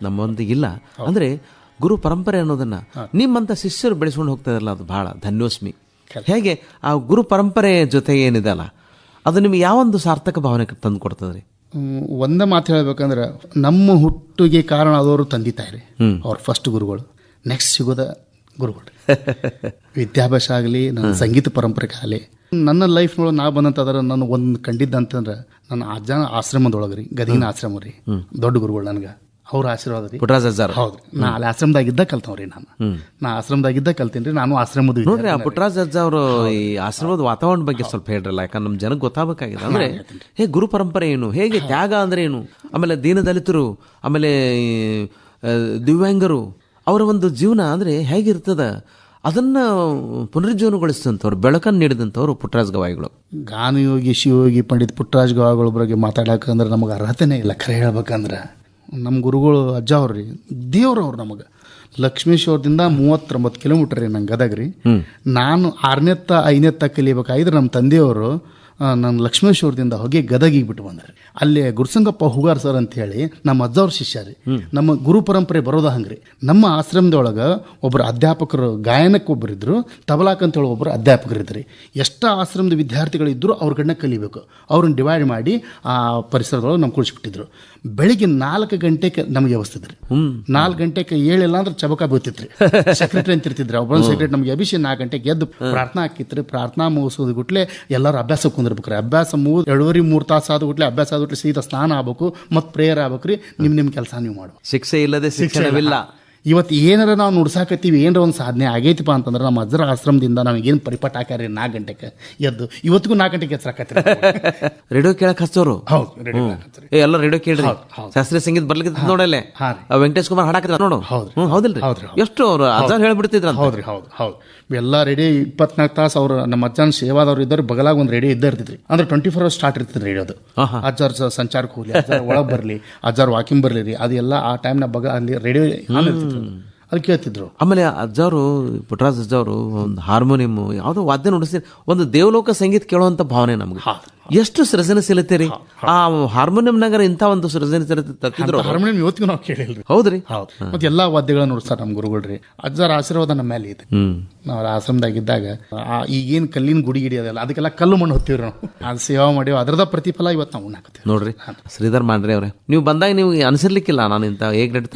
ನಮ್ಮೊಂದಿಗಿಲ್ಲ. ಅಂದ್ರೆ ಗುರು ಪರಂಪರೆ ಅನ್ನೋದನ್ನ ನಿಮ್ಮಂತ ಶಿಷ್ಯರು ಬೆಳೆಸ್ಕೊಂಡು ಹೋಗ್ತಾ ಇರಲ್ಲ ಅದು ಬಹಳ ಧನ್ಯೋಸ್ಮಿ. ಹೇಗೆ ಆ ಗುರು ಪರಂಪರೆ ಜೊತೆ ಏನಿದೆ ಅಲ್ಲ ಅದು ನಿಮ್ಗೆ ಯಾವೊಂದು ಸಾರ್ಥಕ ಭಾವನೆ ತಂದು ಕೊಡ್ತದ್ರಿ? ಒಂದೇ ಮಾತು ಹೇಳ್ಬೇಕಂದ್ರೆ ನಮ್ಮ ಹುಟ್ಟಿಗೆ ಕಾರಣ ಆದವರು ತಂದೆ ತಾಯಿ ರೀ. ಅವ್ರ ಫಸ್ಟ್ ಗುರುಗಳು. ನೆಕ್ಸ್ಟ್ ಸಿಗೋದ ಗುರುಗಳು. ವಿದ್ಯಾಭ್ಯಾಸ ಆಗಲಿ ನನ್ನ ಸಂಗೀತ ಪರಂಪರೆ ಆಗಲಿ. ನನ್ನ ಲೈಫ್ನೊಳಗೆ ನಾ ಬಂದಂತಂದ್ರೆ ನಾನು ಒಂದು ಕಂಡಿದ್ದಂತಂದ್ರೆ ನನ್ನ ಅಜ್ಜ ಆಶ್ರಮದೊಳಗೆ ರೀ ಗದಗಿನ ಆಶ್ರಮ ರೀ ದೊಡ್ಡ ಗುರುಗಳು ನನಗೆ. ಅವ್ರ ಆಶೀರ್ವಾದ ರೀ ಪುಟ್ಟರಾಜ ಅಜ್ಜಾರು. ಹೌದು. ನಾ ಅಲ್ಲಿ ಆಶ್ರಮದಾಗಿದ್ದ ಕಲ್ತವ್ರಿ ನಾನು. ನಾ ಆಶ್ರಮದಾಗಿದ್ದ ಕಲ್ತೀನಿ ರೀ ನಾನು ಆಶ್ರಮದ ನೋಡ್ರಿ ಆ ಪುಟ್ಟರಾಜ ಅಜ್ಜ ಅವರು ಈ ಆಶ್ರಮದ ವಾತಾವರಣ ಬಗ್ಗೆ ಸ್ವಲ್ಪ ಹೇಳ್ರಲ್ಲ ಯಾಕಂದ್ರೆ ನಮ್ಮ ಜನಕ್ಕೆ ಗೊತ್ತಾಗಬೇಕಾಗಿದೆ. ಅಂದ್ರೆ ಹೇ ಗುರು ಪರಂಪರೆ ಏನು ಹೇಗೆ ತ್ಯಾಗ ಅಂದ್ರೆ ಏನು? ಆಮೇಲೆ ದೀನದಲಿತರು ಆಮೇಲೆ ದಿವ್ಯಾಂಗರು ಅವರ ಒಂದು ಜೀವನ ಅಂದ್ರೆ ಹೇಗಿರ್ತದ? ಅದನ್ನ ಪುನರುಜ್ಜೀವನಗೊಳಿಸಿದಂಥವ್ರು ಬೆಳಕನ್ನು ನೀಡಿದಂಥವ್ರು ಪುಟ್ರಾಜ್ ಗವಾಯಿಗಳು. ಗಾನಯೋಗಿ ಶಿವಯೋಗಿ ಪಂಡಿತ್ ಪುಟ್ಟರಾಜ್ ಗವಾಯಿಗಳ ಬಗ್ಗೆ ಮಾತಾಡಕಂದ್ರೆ ನಮಗೆ ಅರ್ಹತೆನೇ ಇಲ್ಲ. ಖರೆ ಹೇಳ್ಬೇಕಂದ್ರೆ. ನಮ್ಮ ಗುರುಗಳು ಅಜ್ಜ ಅವ್ರು ರೀ ದೇವ್ರವ್ರು ನಮಗೆ. ಲಕ್ಷ್ಮೇಶ್ವರದಿಂದ ಮೂವತ್ತೊಂಬತ್ತು ಕಿಲೋಮೀಟರ್ ರೀ ನಂಗೆ ಗದಗ ರೀ. ನಾನು ಆರನೇತ್ತ ಐದನೇತ್ತ ಕಲಿಬೇಕಾಗಿದ್ರೆ ನಮ್ಮ ತಂದೆಯವರು. ನಾನು ಲಕ್ಷ್ಮೇಶ್ವರದಿಂದ ಹೋಗಿ ಗದಗಿಗೆ ಬಿಟ್ಟು ಬಂದ್ರಿ. ಅಲ್ಲಿ ಗುರುಸಂಗಪ್ಪ ಹುಗಾರ್ ಸರ್ ಅಂತ ಹೇಳಿ ನಮ್ಮ ಅಜ್ಜವ್ರ ಶಿಷ್ಯ ರೀ. ನಮ್ಮ ಗುರು ಪರಂಪರೆ ಬರೋದ ಹಂಗ್ರಿ ನಮ್ಮ ಆಶ್ರಮದೊಳಗ ಒಬ್ಬರು ಅಧ್ಯಾಪಕರು ಗಾಯನಕ್ಕೆ ಒಬ್ಬರು ಇದ್ರು ತಬಲಾಕ್ ಅಂತ ಹೇಳಿ ಒಬ್ಬರು ಅಧ್ಯಾಪಕರು ಇದ್ರಿ ಎಷ್ಟು ಆಶ್ರಮದ ವಿದ್ಯಾರ್ಥಿಗಳಿದ್ರು ಅವ್ರ ಕಡೆ ಕಲಿಬೇಕು. ಅವ್ರನ್ನ ಡಿವೈಡ್ ಮಾಡಿ ಆ ಪರಿಸರದೊಳಗೆ ನಮ್ಗೆ ಕುಳಿಸ್ಬಿಟ್ಟಿದ್ರು ಬೆಳಿಗ್ಗೆ ನಾಲ್ಕು ಗಂಟೆಗೆ ನಮಗೆ ವ್ಯವಸ್ಥೆ ರೀ. ನಾಲ್ಕು ಗಂಟೆಗೆ ಏಳಿಲ್ಲ ಅಂದ್ರೆ ಚಬಕ ಬೀಳ್ತಿತ್ರಿ ಸೆಕ್ರೆಟರಿ ಅಂತ ಇರ್ತಿದ್ರಿ. ಒಬ್ಬೊಂದು ಸೆಕ್ರೆಟರಿ ನಮ್ಗೆ ಅಭಿಷೇಕ ನಾಲ್ಕು ಗಂಟೆಗೆ ಎದ್ದು ಪ್ರಾರ್ಥನಾ ಹಾಕಿತ್ರಿ ಪ್ರಾರ್ಥನಾ ಮುಗಿಸೋದು ಗುಟ್ಲೆ ಎಲ್ಲರೂ ಅಭ್ಯಾಸ ಅಭ್ಯಾಸ ಮೂರು ಎರಡೂವರೆ ಮೂರು ತಾಸು ಆದ ಗುಟ್ಲೆ ಅಭ್ಯಾಸ ಆದ ಗುಟ್ಲೆ ಸೀದಾ ಸ್ನಾನ ಆಗ್ಬೇಕು ಮತ್ತು ಪ್ರೇಯರ್ ಆಗ್ಬೇಕ್ರಿ ನಿಮ್ಮ ನಿಮ್ಮ ಕೆಲಸ ನೀವು ಮಾಡ್ಬೇಕು ಶಿಕ್ಷೆ ಇಲ್ಲದೆ ಶಿಕ್ಷಣವಿಲ್ಲ. ಇವತ್ತು ಏನಾರ ನಾವು ನುಡ್ಸಾಕತ್ತೀವಿ ಏನರ ಒಂದು ಸಾಧನೆ ಆಗೈತಿಪ್ಪ ಅಂತಂದ್ರೆ ನಮ್ಮ ಅಜ್ರ ಆಶ್ರಮದಿಂದ ನಮಗೇನು ಪರಿಪಾಠ ಹಾಕ್ಯಾರ ನಾಲ್ಕು ಗಂಟೆಗೆ ಎದ್ದು. ಇವತ್ತಿಗೂ ನಾಲ್ಕು ಗಂಟೆಗೆ ಎಚ್ಚರಾಕತ್ತೀರಿ ರೇಡಿಯೋ ಕೇಳಕ್ ಹಚ್ಚೋರು ಹೌದು ರೆಡಿ ಹಾಕತ್ತೀರಿ ಏ ಎಲ್ಲ ರೇಡಿಯೋ ಕೇಳ್ರಿ. ಶಾಸ್ತ್ರೀಯ ಸಂಗೀತ ಬರ್ಲಿಕ್ಕೆ ನೋಡಲ್ಲ? ವೆಂಕಟೇಶ್ ಕುಮಾರ್ ಹಾಡಾಕಿದ ನೋಡು. ಹೌದ್ರಿ. ಹ್ಮ್ ಹೌದಿಲ್ರಿ? ಹೌದ್ರಿ, ಹೌದು. ಎಷ್ಟು ಅವ್ರು ಅಜ್ಜ ಹೇಳ್ಬಿಡ್ತಿದ್ರ ಹೌದ್ರಿ ಹೌದು ಹೌದು. ಎಲ್ಲ ರೆಡಿ ಇಪ್ಪತ್ನಾಲ್ಕು ತಾಸು ಅವ್ರು ನಮ್ಮ ಅಜ್ಜನ ಸೇವಾದವ್ರು ಇದ್ದಾರೆ ಬಗಲಾಗ ಒಂದು ರೇಡಿಯೋ ಇದ್ದೇ ಇರ್ತಿದ್ರಿ. ಅಂದ್ರೆ ಟ್ವೆಂಟಿ ಫೋರ್ ಅವರ್ಸ್ ಸ್ಟಾರ್ಟ್ ಇರ್ತದೆ ರೇಡಿಯೋದು ಅಜ್ಜಾರ್ ಸಂಚಾರ ಕೂಲಿ ಅಜ್ಜಾರ್ ಒಳಗೆ ಬರಲಿ ಅಜ್ಜಾರ್ ವಾಕಿಂಗ್ ಬರಲಿ ರೀ ಅದೆಲ್ಲ ಆ ಟೈಮ್ನ ಬಗ ಅಲ್ಲಿ ರೇಡಿಯೋ ಅದು ಕೇಳ್ತಿದ್ರು. ಆಮೇಲೆ ಅಜ್ಜಾರು ಪುಟ್ರಾಜ್ ಅಜ್ಜವರು ಒಂದು ಹಾರ್ಮೋನಿಯಂ ಯಾವುದೋ ವಾದ್ಯ ನುಡಿಸಿ ಒಂದು ದೇವಲೋಕ ಸಂಗೀತ ಕೇಳುವಂತ ಭಾವನೆ ನಮ್ಗೆ. ಎಷ್ಟು ಸೃಜನಶೀಲತೆ ರೀ ಆ ಹಾರ್ಮೋನಿಯಂನಾಗ ಇಂಥ ಒಂದು ಸೃಜನಶೀಲತೆ ತರ್ತಿದ್ರು ಹಾರ್ಮೋನಿಯಂ ಇವತ್ತಿಗೂ ನಾವು ಕೇಳಿಲ್ರಿ. ಹೌದ್ರಿ? ಹೌದು. ಮತ್ತೆ ಎಲ್ಲಾ ವಾದ್ಯಗಳನ್ನ ನುಡಿಸ್ತಾರೆ ನಮ್ಮ ಗುರುಗಳ್ರಿ. ಅಜ್ಜರ ಆಶೀರ್ವಾದ ನಮ್ಮ ಮೇಲೆ ಇದೆ ನಾವು ಆಶ್ರಮದಾಗಿದ್ದಾಗ ಆ ಈಗೇನು ಕಲ್ಲಿನ ಗುಡಿ ಗಿಡಿ ಅದೆಲ್ಲ ಅದಕ್ಕೆಲ್ಲ ಕಲ್ಲು ಮಣ್ಣು ಹೊತ್ತೀವ್ರಿ ನಾವು. ಅದು ಸೇವಾ ಮಾಡಿ ಅದರದ ಪ್ರತಿಫಲ ಇವತ್ತು ನಾವು ಉಣ್ಣಾಕತ್ತೀವಿ ನೋಡ್ರಿ ಶ್ರೀಧರ್ ಮಾಡ್ರಿ ಅವ್ರೆ ನೀವು ಬಂದಾಗ ನೀವು ಅನ್ಸಿರ್ಲಿಕ್ಕಿಲ್ಲ ನಾನು ಇಂಥ ಏ ಗ್ರೇಡ್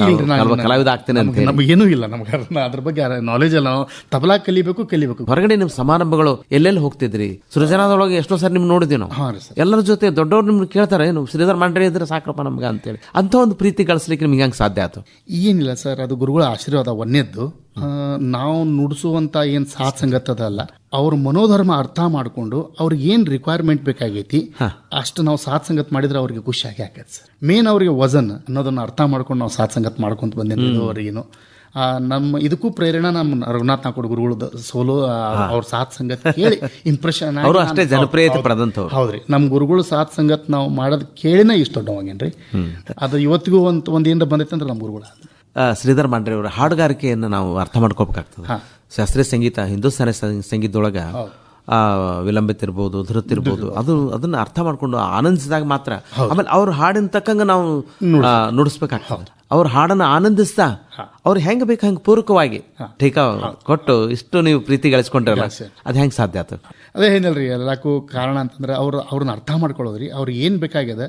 ಕಲಾವಿದ ಆಗ್ತೇನೆ ಅಂತ ನಮಗೇನೂ ಇಲ್ಲ ನಮ್ಗೆ ಅದ್ರ- ಬಗ್ಗೆ ನಾಲೆಜ್ ಅಲ್ಲ ನಾವು ತಬಲಾ ಕಲಿಬೇಕು ಕಲಿಬೇಕು. ಹೊರಗಡೆ ನಿಮ್ಮ ಸಮಾರಂಭಗಳು ಎಲ್ಲೆಲ್ಲಿ ಹೋಗ್ತಿದ್ರಿ? ಸೃಜನಾದೊಳಗೆ ಎಷ್ಟೋ ಸಲ ನಿಮ್ ನೋಡಿದ್ವಿ ನಾವು. ಸರ್ ಎಲ್ಲರ ಜೊತೆ ದೊಡ್ಡವ್ರು ನಿಮ್ಗೆ ಕೇಳ್ತಾರೆ ಏನು ಶ್ರೀಧರ್ ಮಾಡ್ರಿ ಇದ್ರೆ ಸಾಕಪ್ಪ ನಮ್ಗೆ ಅಂತೇಳಿ. ಅಂತ ಒಂದು ಪ್ರೀತಿ ಗಳಿಸ್ಲಿಕ್ಕೆ ನಿಮ್ಗೆ ಹೆಂಗೆ ಸಾಧ್ಯ ಆಯ್ತು? ಏನಿಲ್ಲ ಸರ್ ಅದು ಗುರುಗಳ ಆಶೀರ್ವಾದ ಒಂದೇದ್ದು ನಾವು ನುಡಿಸುವಂತ ಏನು ಸಾಥ್ ಸಂಗತದಲ್ಲ ಅವ್ರ ಮನೋಧರ್ಮ ಅರ್ಥ ಮಾಡಿಕೊಂಡು ಅವ್ರಿಗೆ ಏನು ರಿಕ್ವೈರ್ಮೆಂಟ್ ಬೇಕಾಗೈತಿ ಅಷ್ಟು ನಾವು ಸಾಥ್ ಸಂಗತ್ ಮಾಡಿದ್ರೆ ಅವ್ರಿಗೆ ಖುಷಿ ಆಗಿ ಆಕೈತೆ ಸರ್. ಮೇನ್ ಅವ್ರಿಗೆ ವಜನ್ ಅನ್ನೋದನ್ನ ಅರ್ಥ ಮಾಡ್ಕೊಂಡು ನಾವು ಸಾಥ್ ಸಂಗತ್ ಮಾಡ್ಕೊಂತ ಬಂದೇನೆ ನಮ್ಮ ಇದಕ್ಕೂ ಪ್ರೇರಣೆ ನಮ್ಮ ರಘುನಾಥ್ ನಾಕೋಡ್ ಗುರುಗಳು ಸೋಲೋ ಅವ್ರ ಸಾತ್ ಸಂಗತ್ ಕೇಳಿ ಇಂಪ್ರೆಷನ್ ಅವರು ಅಷ್ಟೇ ಜನಪ್ರಿಯತೆ ಪಡೆದಂಥವ್ರು. ಹೌದ್ರಿ. ನಮ್ಮ ಗುರುಗಳು ಸಾತ್ ಸಂಗತ್ ನಾವು ಮಾಡೋದ್ ಕೇಳಿನ ಇಷ್ಟ ದೊಡ್ಡವಾಗೇನ್ರಿ. ಅದು ಇವತ್ತಿಗೂ ಒಂದು ಒಂದ್ ಏನಾರ ಬಂದೈತೆ ಅಂದ್ರೆ ನಮ್ಮ ಗುರುಗಳು ಶ್ರೀಧರ್ ಮಾಂಡ್ರೆ ಅವರ ಹಾಡುಗಾರಿಕೆಯನ್ನು ನಾವು ಅರ್ಥ ಮಾಡ್ಕೋಬೇಕಾಗ್ತದೆ ಶಾಸ್ತ್ರೀಯ ಸಂಗೀತ ಹಿಂದೂಸ್ತಾನಿ ಸಂಗೀತದೊಳಗೆ ಆ ವಿಲಂಬಿತ ಇರ್ಬೋದು ಧೃತ್ ಇರ್ಬೋದು ಅದು ಅದನ್ನ ಅರ್ಥ ಮಾಡ್ಕೊಂಡು ಆನಂದಿಸಿದಾಗ ಮಾತ್ರ ಆಮೇಲೆ ಅವ್ರ ಹಾಡಿನ ತಕ್ಕಂಗ ನಾವು ನುಡಿಸ್ಬೇಕಾಗ್ತದೆ. ಅವ್ರ ಹಾಡನ್ನ ಆನಂದಿಸ್ತಾ ಅವ್ರು ಹೆಂಗ್ ಬೇಕು ಹಂಗ ಪೂರಕವಾಗಿ ಟೀಕಾ ಕೊಟ್ಟು ಇಷ್ಟು ನೀವು ಪ್ರೀತಿ ಗಳಿಸ್ಕೊಂಡ್ರಲ್ಲ ಅದು ಹೆಂಗ್ ಸಾಧ್ಯ ಆತ? ಅದೇ ಏನಲ್ರಿ ಎಲ್ಲಕ್ಕೂ ಕಾರಣ ಅಂತಂದ್ರೆ ಅವ್ರು ಅವ್ರನ್ನ ಅರ್ಥ ಮಾಡ್ಕೊಳ್ಳೋದ್ರಿ ಅವ್ರು ಏನು ಬೇಕಾಗ್ಯದ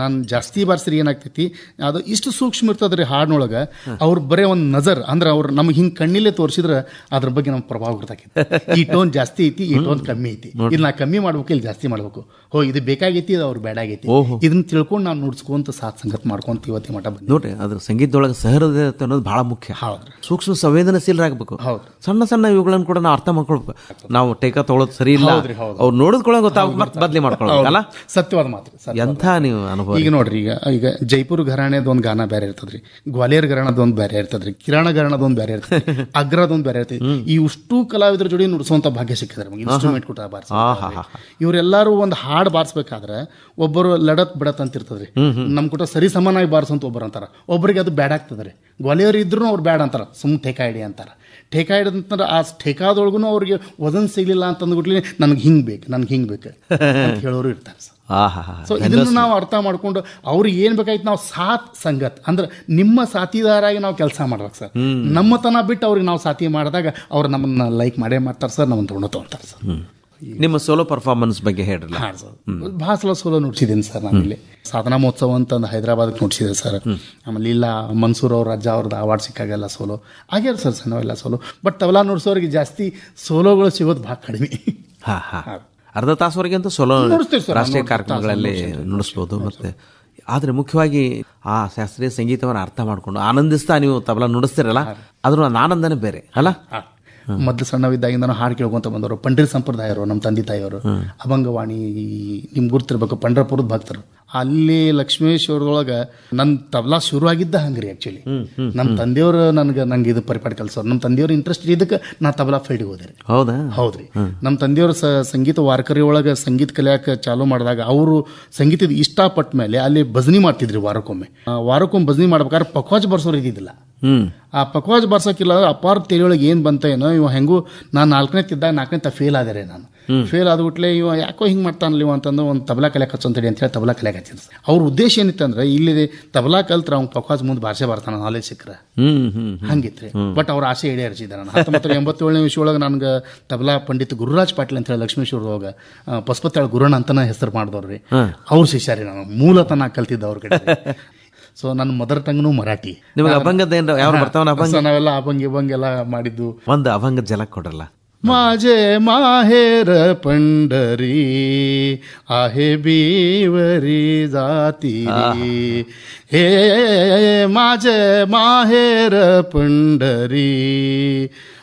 ನಾನು ಜಾಸ್ತಿ ಬಾರಿಸ್ರಿ ಏನಾಗ್ತೈತಿ ಅದು ಇಷ್ಟು ಸೂಕ್ಷ್ಮ ಇರ್ತದ್ರಿ ಹಾಡಿನೊಳಗೆ ಅವ್ರು ಬರೀ ಒಂದು ನಜರ್ ಅಂದ್ರೆ ಅವ್ರು ನಮ್ಗೆ ಹಿಂಗೆ ಕಣ್ಣಿಲ್ಲೇ ತೋರಿಸಿದ್ರೆ ಅದ್ರ ಬಗ್ಗೆ ನಮ್ಗೆ ಪ್ರಭಾವ ಗೊತ್ತಾಕೈತಿ ಈ ಟೋನ್ ಜಾಸ್ತಿ ಐತಿ ಈ ಟೋನ್ ಕಮ್ಮಿ ಐತಿ. ಇಲ್ಲಿ ನಾ ಕಮ್ಮಿ ಮಾಡ್ಬೇಕು ಇಲ್ಲಿ ಜಾಸ್ತಿ ಮಾಡ್ಬೇಕು. ಹೋ ಇದು ಬೇಕಾಗೈತಿ ಇದು ಅವ್ರು ಬೇಡಾಗೈತಿ ಇದನ್ನ ತಿಳ್ಕೊಂಡು ನಾವು ನುಡ್ಸ್ಕೊಂತ ಸಾತ್ ಸಂಗತ್ ಮಾಡ್ಕೊಂತ ಇವತ್ತಿ ಮಠ ನೋಡ್ರಿ ಅದ್ರ ಸಂಗೀತದೊಳಗೆ ಸಹೃದಯತೆ ಅನ್ನೋದು ಬಹಳ ಮುಖ್ಯ. ಸೂಕ್ಷ್ಮ ಸಂವೇದನಶೀಲರಾಗಬೇಕು. ಸಣ್ಣ ಸಣ್ಣ ಇವುಗಳನ್ನು ಕೂಡ ನಾವು ಅರ್ಥ ಮಾಡ್ಕೊಳ್ಬೇಕು. ನಾವು ಟೇಕ ತೊಗೊಳೋದು ಸರಿ ಇಲ್ಲ. ಅವ್ರು ನೋಡಿದ್ಕೊಳ್ಳೋ ಗೊತ್ತಾಗ ಮತ್ತೆ ಬದಲಿ ಮಾಡ್ಕೊಳ್ಬೇಕಲ್ಲ ಸತ್ಯವಾದ ಮಾತು ಸತ್ಯವಾದ ಎಂಥ ನೀವು ಅನುಭವ ಈಗ ನೋಡ್ರಿ ಈಗ ಈಗ ಜೈಪುರ್ ಘರಾಣೆದ ಒಂದು ಗಾನ ಬೇರೆ ಇರ್ತದ್ರಿ ಗ್ವಾಲಿಯರ್ ಘರಾಣದ ಒಂದು ಬೇರೆ ಇರ್ತದ್ರಿ ಕಿರಾಣ ಘರಾಣದ ಒಂದು ಬೇರೆ ಇರ್ತದೆ ಅಗ್ರದ ಒಂದು ಬೇರೆ ಇರ್ತದೆ ಈ ಇಷ್ಟು ಕಲಾವಿದರ ಜೋಡಿ ನುಡಿಸುವಂತ ಭಾಗ್ಯ ಸಿಕ್ಕಿದ್ರೆ ಇನ್ಸ್ಟ್ರೂಮೆಂಟ್ ಕೊಟ್ಟ ಬಾರಿಸ. ಇವರೆಲ್ಲರೂ ಒಂದು ಹಾಡು ಬಾರಿಸ್ಬೇಕಾದ್ರೆ ಒಬ್ಬರು ಲಡತ್ ಬಿಡತ್ ಅಂತ ಇರ್ತದ್ರಿ. ನಮ್ ಕೂಟ ಸರಿ ಸಮಾನಾಗಿ ಬಾರಿಸಂತ ಒಬ್ಬರು ಅಂತಾರ. ಒಬ್ಬರಿಗೆ ಅದು ಬ್ಯಾಡ್ ಆಗ್ತದ್ರಿ ಗ್ವಾಲಿಯರ್ ಇದ್ರು ಅವ್ರು ಬ್ಯಾಡ್ ಅಂತಾರೆ. ಸುಮ್ ಠೇಕಾ ಹಿಡಿ ಅಂತಾರ. ಠೇಕಾ ಹಿಡಿದಂತಂದ್ರೆ ಆ ಠೇಕಾದೊಳಗೂ ಅವ್ರಿಗೆ ವಜನ್ ಸಿಗಲಿಲ್ಲ ಅಂತಂದ್ಬಿಟ್ಲಿ ನನಗೆ ಹಿಂಗೆ ಬೇಕು ನನಗೆ ಹಿಂಗೆ ಬೇಕು ಅಂತ ಹೇಳೋರು ಇರ್ತಾರೆ ಸರ್. ಸೊ ಇದನ್ನು ನಾವು ಅರ್ಥ ಮಾಡ್ಕೊಂಡು ಅವ್ರಿಗೆ ಏನು ಬೇಕಾಯ್ತು ನಾವು ಸಾತ್ ಸಂಗತ್. ಅಂದ್ರೆ ನಿಮ್ಮ ಸಾಥಿದಾರಾಗಿ ನಾವು ಕೆಲಸ ಮಾಡ್ಬೇಕು ಸರ್. ನಮ್ಮತನ ಬಿಟ್ಟು ಅವ್ರಿಗೆ ನಾವು ಸಾಥಿ ಮಾಡಿದಾಗ ಅವ್ರು ನಮ್ಮನ್ನ ಲೈಕ್ ಮಾಡೇ ಮಾಡ್ತಾರೆ ಸರ್ ನಮ್ಮನ್ನು ತೊಗೊಂಡು ತೊಗೊಳ್ತಾರೆ ಸರ್. ನಿಮ್ಮ ಸೋಲೋ ಪರ್ಫಾರ್ಮೆನ್ಸ್ ಬಗ್ಗೆ ಹೇಳ್ರಲ್ಲ. ಹಾಂ ಸರ್. ಭಾಳ ಸಲ ಸೋಲೋ ನುಡ್ಸಿದ್ದೀನಿ ಸರ್ ನಾನು ಇಲ್ಲಿ. ಸಾಧನಾ ಮಹೋತ್ಸವ ಅಂತ ಒಂದು ಹೈದರಾಬಾದ್ ನುಡ್ಸಿದೆ ಸರ್. ಆಮೇಲೆ ಇಲ್ಲ ಮನ್ಸೂರ್ ಅವ್ರ ಅಜ್ಜ ಅವ್ರದ್ದು ಅವಾರ್ಡ್ ಸಿಕ್ಕಾಗೆಲ್ಲ ಸೋಲೋ ಆಗ್ಯಾರ ಸರ್ ಸಣ್ಣವೆಲ್ಲ ಸೋಲೋ ಬಟ್ ತಬಲಾ ನುಡ್ಸೋರಿಗೆ ಜಾಸ್ತಿ ಸೋಲೋಗಳು ಸಿಗೋದು ಭಾಳ ಕಡಿಮೆ. ಹಾ ಹಾ. ಅರ್ಧ ತಾಸುವರೆಗೆ ಅಂತೂ ಸೋಲೋ ರಾಷ್ಟ್ರೀಯ ಕಾರ್ಯಕ್ರಮಗಳಲ್ಲಿ ನುಡಿಸ್ಬೋದು ಮತ್ತೆ ಆದ್ರೆ ಮುಖ್ಯವಾಗಿ ಆ ಶಾಸ್ತ್ರೀಯ ಸಂಗೀತವನ್ನು ಅರ್ಥ ಮಾಡಿಕೊಂಡು ಆನಂದಿಸ್ತಾ ನೀವು ತಬಲಾ ನುಡಿಸ್ತಿರಲ್ಲ ಅದ್ರ ಒಂದು ಆನಂದನೇ ಬೇರೆ ಅಲ್ಲ? ಮೊದಲು ಸಣ್ಣವಿದ್ದಾಗಿಂದ ಹಾಡು ಕೇಳ್ಕೊಂತ ಬಂದವರು. ಪಂಡಿರ್ ಸಂಪ್ರದಾಯರು ನಮ್ಮ ತಂದೆ ತಾಯಿಯವರು. ಅಭಂಗವಾಣಿ ನಿಮ್ಗೆ ಗುರ್ತಿರ್ಬೇಕು ಪಂಡ್ರಪುರದ ಭಕ್ತರು. ಅಲ್ಲಿ ಲಕ್ಷ್ಮೇಶ್ವರದೊಳಗೆ ನನ್ನ ತಬಲಾ ಶುರು ಆಗಿದ್ದ ಹಂಗ್ರಿ ಆ್ಯಕ್ಚುಲಿ ನಮ್ಮ ತಂದೆಯವರು ನನಗೆ ನಂಗೆ ಇದು ಪರಿಪಾಠ ಕೆಲಸ ನಮ್ಮ ತಂದೆಯವ್ರ ಇಂಟ್ರೆಸ್ಟ್ ಇದಕ್ಕೆ ನಾ ತಬಲಾ ಫೈಲ್ಗೆ ಹೋದೆ ರೀ. ಹೌದಾ? ಹೌದ್ರಿ. ನಮ್ಮ ತಂದೆಯವರು ಸ ಸಂಗೀತ ವಾರಕರಿ ಒಳಗೆ ಸಂಗೀತ ಕಲಿಯಾಕ ಚಾಲೂ ಮಾಡಿದಾಗ ಅವರು ಸಂಗೀತದ ಇಷ್ಟಪಟ್ಟ ಮೇಲೆ ಅಲ್ಲಿ ಭಜನಿ ಮಾಡ್ತಿದ್ರಿ ವಾರಕ್ಕೊಮ್ಮೆ. ವಾರಕ್ಕೊಮ್ಮೆ ಭಜನಿ ಮಾಡ್ಬೇಕಾದ್ರೆ ಪಕ್ವಾಜ್ ಬರ್ಸೋರು ಇದ್ದಿದ್ದಿಲ್ಲ. ಆ ಪಕ್ವಾಜ್ ಬರ್ಸೋಕ್ಕಿಲ್ಲ ಅಪಾರ ತಿಳಿಯೊಳಗೆ ಏನು ಬಂತ ಏನೋ ಇವ ಹೆಂಗೂ ನಾನು ನಾಲ್ಕನೇ ತಿದ್ದಾಗ ನಾಲ್ಕನೇ ತ ಫೇಲ್ ಆದರೆ ನಾನು. ಫೇಲ್ ಆದ್ಬಿಟ್ಲೆ ಇವ ಯಾಕೋ ಹಿಂಗೆ ಮಾಡ್ತಾನಲ್ಲ ಇವ ಅಂತಂದು ಒಂದು ತಬಲಾ ಕಲಿಯಕ್ಕೆ ಅಂತ ಅಂತೇಳಿ ತಬಲಾ ಕಲಿಯಕ್ಕೆ ಹಚ್ಚಿದ್ರು ಅವ್ರ ಉದ್ದೇಶ ಏನಿತ್ತಂದ್ರೆ ಇಲ್ಲಿ ತಬಲಾ ಕಲ್ತ್ರ ಅವ್ನ ಪಕ್ವಾಜ್ ಮುಂದೆ ಭಾಷೆ ಬರ್ತಾನ ನಾಲೆಜ್ ಸಿಕ್ಕ್ರ. ಹಂಗಿತ್ರಿ. ಬಟ್ ಅವ್ರ ಆಸೆ ಈಡೇರಿಸಿದಾರೆ ನಾನು ಹತ್ತೊಂಬತ್ತು ಎಂಬತ್ತೇಳನೇ ವಿಷಯ ಒಳಗೆ ನನಗೆ ತಬಲಾ ಪಂಡಿತ್ ಗುರುರಾಜ್ ಪಾಟೀಲ್ ಅಂತ ಹೇಳಿ ಲಕ್ಷ್ಮೇಶ್ವರದೊಳಗೆ ಪಸ್ಪತ್ತಾಳ ಗುರುಣ ಅಂತನ ಹೆಸರು ಮಾಡಿದವ್ರಿ ಅವ್ರ ಶಿಷ್ಯಾರಿ ನಾನು. ಮೂಲತನ ಕಲ್ತಿದ್ದ ಅವ್ರ ಕಡೆ ಸೊ ನನ್ನ ಮದರ್ ಟಂಗ್ನು ಮರಾಠಿ. ನಿಮಗೆ ಅಭಂಗದ ನಾವೆಲ್ಲ ಅಭಂಗ್ ಇಭಂಗ್ ಎಲ್ಲ ಮಾಡಿದ್ದು. ಒಂದು ಅಭಂಗ ಜಲ ಕೊಡ್ರಲ್ಲ. माझे माहेर पंढरी आहे बीवरी जाती हे. माझे माहेर पंढरी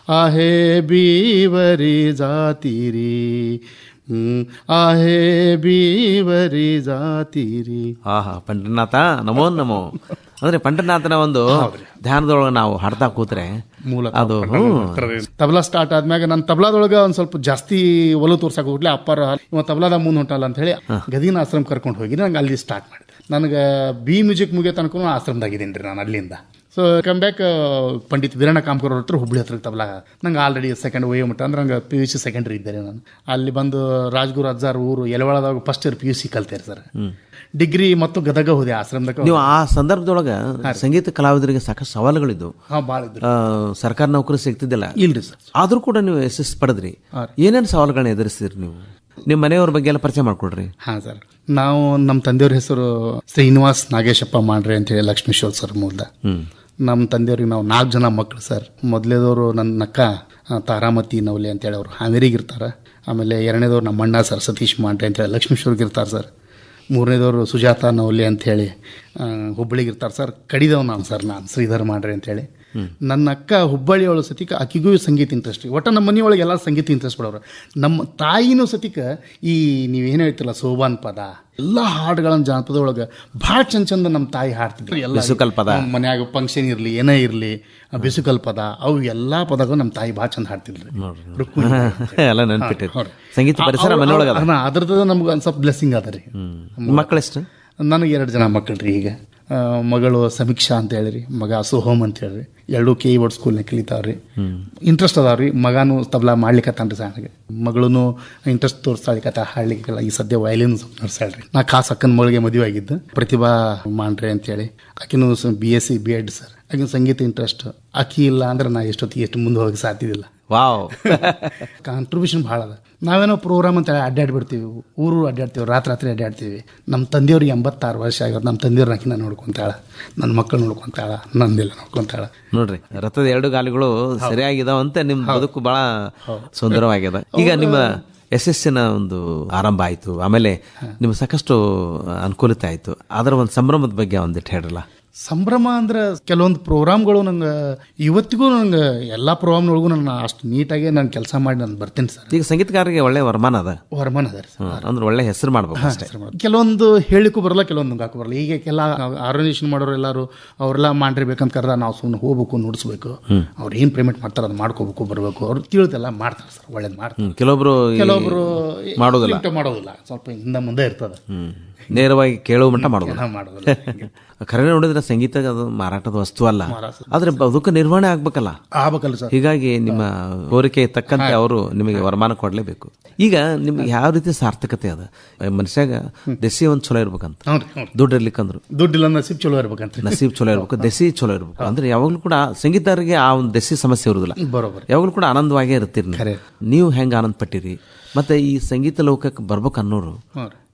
आहे बीवरी जाती री ಆಹೇ ಬೀವರಿ ಜಾತಿರಿ. ಆಹಾ ಪಂಡನಾಥ ನಮೋ ನಮೋ. ಅಂದ್ರೆ ಪಂಡನಾಥನ ಒಂದು ಧ್ಯಾನದೊಳಗೆ ನಾವು ಹಾಡ್ತಾ ಕೂತ್ರೆ ಮೂಲ ಅದು ತಬಲಾ ಸ್ಟಾರ್ಟ್ ಆದ್ಮ್ಯಾಗ ನಾನು ತಬಲಾದೊಳಗೆ ಒಂದು ಸ್ವಲ್ಪ ಜಾಸ್ತಿ ಒಲು ತೋರ್ಸಕ್ಕೆ ಹೋಗ್ಲಿ ಅಪ್ಪಾರ ಇವ ತಬಲಾದ ಮುಂದೆ ಹೊಂಟಲ್ಲ ಅಂತ ಹೇಳಿ ಗದಿನ ಆಶ್ರಮ ಕರ್ಕೊಂಡು ಹೋಗಿ ನಂಗೆ ಅಲ್ಲಿ ಸ್ಟಾರ್ಟ್ ಮಾಡಿದೆ. ನನಗೆ ಬಿ ಮ್ಯೂಸಿಕ್ ಮುಗಿಯೋ ತನಕ ಆಶ್ರಮದಾಗಿದ್ದೀನಿ ರೀ ನಾನು ಅಲ್ಲಿಂದ. So come back Pandit Veeranna Kamkar ಅವ್ರ ಹತ್ರ ಹುಬ್ಳಿ ಹತ್ರ ಇರ್ತಾವಲ್ಲ ನಂಗೆ ಆಲ್ರೆಡಿ ಸೆಕೆಂಡ್ ವೈ ಮಟ್ಟ ಅಂದ್ರೆ ನಂಗೆ ಪಿ ಯು ಸಿ ಸೆಕೆಂಡ್ರಿ ಇದ್ದಾರೆ ನಾನು. ಅಲ್ಲಿ ಬಂದು ರಾಜ್ಗುರು ಅಜ್ಜಾರ್ ಊರು ಎಲವಳದಾಗ first year P U C ಕಲ್ತಾರೆ sir degree ಮತ್ತು ಗದಗ ಹೋದೆ ಆಶ್ರಮದಾಗ ನೀವು ಆ ಸಂದರ್ಭದೊಳಗೆ ಸಂಗೀತ ಕಲಾವಿದರಿಗೆ ಸಾಕಷ್ಟು ಸವಾಲುಗಳಿದ್ದು ಸರ್ಕಾರ ನೌಕರಿ ಸಿಗ್ತಿದ್ದಿಲ್ಲ. ಇಲ್ರಿ ಸರ್ ಆದರೂ ಕೂಡ ನೀವು ಯಶಸ್ಸು ಪಡೆದ್ರಿ. ಏನೇನು ಸವಾಲುಗಳನ್ನ ಎದುರಿಸಿದ್ರಿ ನೀವು? ನಿಮ್ಮ ಮನೆಯವ್ರ ಬಗ್ಗೆ ಎಲ್ಲ ಪರಿಚಯ ಮಾಡ್ಕೊಡ್ರಿ. ಹಾಂ ಸರ್ ನಾವು ನಮ್ಮ ತಂದೆಯವ್ರ ಹೆಸರು ಶ್ರೀನಿವಾಸ್ ನಾಗೇಶಪ್ಪ ಮಾಡ್ರಿ ಅಂತೇಳಿ ಲಕ್ಷ್ಮೀಶ್ವರ್ ಸರ್ ಮೂಲದ. ನಮ್ಮ ತಂದೆಯವ್ರಿಗೆ ನಾವು ನಾಲ್ಕು ಜನ ಮಕ್ಕಳು ಸರ್. ಮೊದಲೇದವರು ನನ್ನ ಅಕ್ಕ ತಾರಾಮತಿ, ನವಲೆ ಅಂತೇಳಿ ಅವರು ಹಾವೇರಿಗೆ ಇರ್ತಾರೆ ಆಮೇಲೆ ಎರಡನೇದವ್ರು ನಮ್ಮ ಅಣ್ಣ ಸರ್, ಸತೀಶ್ ಮಾಡ್ರಿ ಅಂತೇಳಿ ಲಕ್ಷ್ಮೀಶ್ವರ್ಗೆ ಇರ್ತಾರೆ ಸರ್. ಮೂರನೇದವರು ಸುಜಾತ ನವಲೆ ಅಂಥೇಳಿ ಹುಬ್ಬಳ್ಳಿಗೆ ಇರ್ತಾರೆ ಸರ್. ಕಡಿದವ್ ನಾನು ಸರ್, ನಾನು ಶ್ರೀಧರ್ ಮಾಡ್ರಿ ಅಂತೇಳಿ ನನ್ನ ಅಕ್ಕ ಹುಬ್ಬಳ್ಳಿಯೊಳ ಸತಿಕ ಆಕಿಗೂ ಸಂಗೀತ ಇಂಟ್ರೆಸ್ಟ್ ಒಟ್ಟು ನಮ್ಮ ಮನೆಯೊಳಗೆ ಎಲ್ಲ ಸಂಗೀತ ಇಂಟ್ರೆಸ್ಟ್ ಬಿಡೋರು ನಮ್ಮ ತಾಯಿನೂ ಸತಿಕ ಈ ನೀವೇನು ಹೇಳ್ತಿಲ್ಲ ಸೋಬಾನ್ ಪದ ಎಲ್ಲ ಹಾಡುಗಳನ್ನು ಜಾನಪದ ಒಳಗೆ ಭಾಳ ಚಂದ ಚಂದ ನಮ್ಮ ತಾಯಿ ಹಾಡ್ತಿದ್ರು. ಎಲ್ಲ ಬಿಸುಕಲ್ ಪದ. ಮನೆಯಾಗ ಫಂಕ್ಷನ್ ಇರಲಿ ಏನೇ ಇರಲಿ ಬಿಸುಕಲ್ ಪದ ಅವು ಎಲ್ಲ ಪದಗಳು ನಮ್ಮ ತಾಯಿ ಭಾಳ ಚಂದ ಹಾಡ್ತಿದ್ರು ಎಲ್ಲ ನೆನಪಿಟ್ಟು ಸಂಗೀತ ಪರಿಸರ ಮನೆಯೊಳಗೆ ಅದ್ರದ್ದು ನಮ್ಗೆ ಒಂದು ಸ್ವಲ್ಪ ಬ್ಲೆಸ್ಸಿಂಗ್ ಅದ ರೀ. ಮಕ್ಕಳೆಷ್ಟು ನನಗೆ ಎರಡು ಜನ ಮಕ್ಕಳು ರೀ ಈಗ. ಮಗಳು ಸಮೀಕ್ಷಾ ಅಂತ ಹೇಳಿರಿ ಮಗ ಸೋಹಮ್ ಅಂತ ಹೇಳ್ರಿ. ಎರಡೂ ಕೆ ಇ ಬೋರ್ಡ್ ಸ್ಕೂಲ್ನಾಗ ಕಲಿತಾವ್ರಿ ಇಂಟ್ರೆಸ್ಟ್ ಅದಾವ್ರಿ. ಮಗನೂ ತಬಲಾ ಮಾಡ್ಲಿಕ್ಕತ್ತಾನ್ರಿ ಸಣ್ಣಗೆ ಮಗಳೂ ಇಂಟ್ರೆಸ್ಟ್ ತೋರಿಸ್ತಾಳಿಕತ್ತ ಹಾಡ್ಲಿಕ್ಕೆಲ್ಲ ಈ ಸದ್ಯ ವಯಲಿನ್ ನಡ್ಸಾಳ್ರಿ ನಾ ಖಾಸ್ ಅಕ್ಕನ ಮಗಳಿಗೆ ಮದುವೆ ಆಗಿದ್ದು ಪ್ರತಿಭಾ ಮಾಡ್ರಿ ಅಂತೇಳಿ ಆಕಿನೂ B S C B Ed sir ಆಕಿನ ಸಂಗೀತ ಇಂಟ್ರೆಸ್ಟ್ ಆಕಿ ಇಲ್ಲ ಅಂದ್ರೆ ನಾ ಎಷ್ಟೊತ್ತಿಗೆ ಎಷ್ಟು ಮುಂದೆ ಹೋಗಿ ಸಾಧ್ಯದಿಲ್ಲ ವಾವ್. ಕಾಂಟ್ರಿಬ್ಯೂಷನ್ ಭಾಳ ಅದ. ನಾವೇನೋ ಪ್ರೋಗ್ರಾಮ್ ಅಂತ ಅಡ್ಡಾಡ್ಬಿಡ್ತೀವಿ. ಊರು ಅಡ್ಡಾಡ್ತೀವಿ ರಾತ್ರಿ ರಾತ್ರಿ ಅಡ್ಡಾಡ್ತೀವಿ. ನಮ್ಮ ತಂದೆಯವ್ರಿಗೆ ಎಂಬತ್ತಾರು ವರ್ಷ ಆಗಿರೋದು. ನಮ್ಮ ತಂದೆಯವ್ರ ನಾನು ನೋಡ್ಕೊಂತಾಳ. ನನ್ನ ಮಕ್ಕಳು ನೋಡ್ಕೊಂತಾಳ. ನಂದಿಲ್ಲ ನೋಡ್ಕೊಂತಾಳ. ನೋಡ್ರಿ ರಥದ ಎರಡು ಗಾಲಿಗಳು ಸರಿಯಾಗಿದಾವಂತೆ ನಿಮ್ಮ ಬದುಕು ಬಹಳ ಸುಂದರವಾಗ್ಯದ ಈಗ ನಿಮ್ಮ ಯಶಸ್ಸಿನ ಒಂದು ಆರಂಭ ಆಯ್ತು. ಆಮೇಲೆ ನಿಮ್ಗೆ ಸಾಕಷ್ಟು ಅನುಕೂಲತೆ ಆಯಿತು. ಅದರ ಒಂದು ಸಂಭ್ರಮದ ಬಗ್ಗೆ ಒಂದಿಟ್ಟು ಹೇಳ್ರಲ್ಲ? ಸಂಭ್ರಮ ಅಂದ್ರೆ ಕೆಲವೊಂದು ಪ್ರೋಗ್ರಾಮ್ಗಳು ನಂಗೆ ಇವತ್ತಿಗೂ ನಂಗೆ ಎಲ್ಲ ಪ್ರೋಗ್ರಾಮ್ನೊಳಗೂ ನಾನು ಅಷ್ಟು ನೀಟಾಗಿ ನಾನು ಕೆಲಸ ಮಾಡಿ ನಾನು ಬರ್ತೀನಿ ಸರ್. ಈಗ ಸಂಗೀತಗಾರರಿಗೆ ಒಳ್ಳೆ ವರಮಾನ ಅದ? ವರಮಾನ ಅದ ಅಂದ್ರೆ ಒಳ್ಳೆ ಹೆಸರು ಮಾಡ್ಬೇಕು ಕೆಲವೊಂದು ಹೇಳಿಕೂ ಬರಲ್ಲ ಕೆಲವೊಂದು ನುಂಗಾಕು ಬರಲ್ಲ. ಈಗ ಕೆಲ ಆರ್ಗನೈಸೇಷನ್ ಮಾಡೋರು ಎಲ್ಲರೂ ಅವರೆಲ್ಲ ಮಾಡಿರ್ಬೇಕಂತ ಕರೆದ ನಾವು ಸುಮ್ಮನೆ ಹೋಗ್ಬೇಕು ನುಡಿಸ್ಬೇಕು. ಅವ್ರು ಏನು ಪೇಮೆಂಟ್ ಮಾಡ್ತಾರೆ ಅದು ಮಾಡ್ಕೋಬೇಕು ಬರಬೇಕು. ಅವ್ರು ತಿಳಿದೆಲ್ಲ ಮಾಡ್ತಾರೆ ಸರ್ ಒಳ್ಳೇದು ಮಾಡ್ತಾರೆ. ಕೆಲವೊಬ್ರು ಕೆಲವೊಬ್ರು ಮಾಡೋದಿಲ್ಲ. ಮಾಡೋದಿಲ್ಲ ಸ್ವಲ್ಪ ಹಿಂದೆ ಮುಂದೆ ಇರ್ತದೆ. ನೇರವಾಗಿ ಕೇಳುವ ಮಟ್ಟ ಮಾಡೋದಿಲ್ಲ. ಮಾಡೋದಿಲ್ಲ. ಖರೆ ನೋಡಿದ್ರೆ ಸಂಗೀತ ಅದು ಮಾರಾಟದ ವಸ್ತು ಅಲ್ಲ. ಆದ್ರೆ ಬದುಕು ನಿರ್ವಹಣೆ ಆಗ್ಬೇಕಲ್ಲ. ಆಗ್ಬೇಕಲ್ಲ ಸರ್. ಹೀಗಾಗಿ ನಿಮ್ಮ ಕೋರಿಕೆ ತಕ್ಕಂತೆ ಅವರು ನಿಮಗೆ ವರಮಾನ ಕೊಡಲೇಬೇಕು. ಈಗ ನಿಮ್ಗೆ ಯಾವ ರೀತಿ ಸಾರ್ಥಕತೆ ಅದ? ಮನುಷ್ಯಾಗ ದೆಸಿ ಒಂದ್ ಚಲೋ ಇರ್ಬೇಕಂತ. ದುಡ್ಡು ರೀ ಹ್ಞೂ ದುಡ್ಡು ಇಲ್ಲ ದುಡ್ಡಿಲ್ಲ ನಸೀಬ್ ಚಲೋ ಇರ್ಬೇಕಂತ ನಸೀಬ್ ಚಲೋ ಇರ್ಬೇಕು ದೆಸಿ ಚಲೋ ಇರ್ಬೇಕು. ಅಂದ್ರೆ ಯಾವಾಗ್ಲೂ ಕೂಡ ಸಂಗೀತರಿಗೆ ಆ ಒಂದು ದೆಸಿ ಸಮಸ್ಯೆ ಇರುದಿಲ್ಲ. ಬರೋಬರ್. ಯಾವಾಗಲೂ ಕೂಡ ಆನಂದವಾಗೇ ಇರ್ತೀರಿ. ನೀವು. ಹೆಂಗೆ ಆನಂದ ಪಟ್ಟಿರಿ? ಮತ್ತೆ ಈ ಸಂಗೀತ ಲೋಕಕ್ಕೆ ಬರ್ಬೇಕು ಅನ್ನೋರು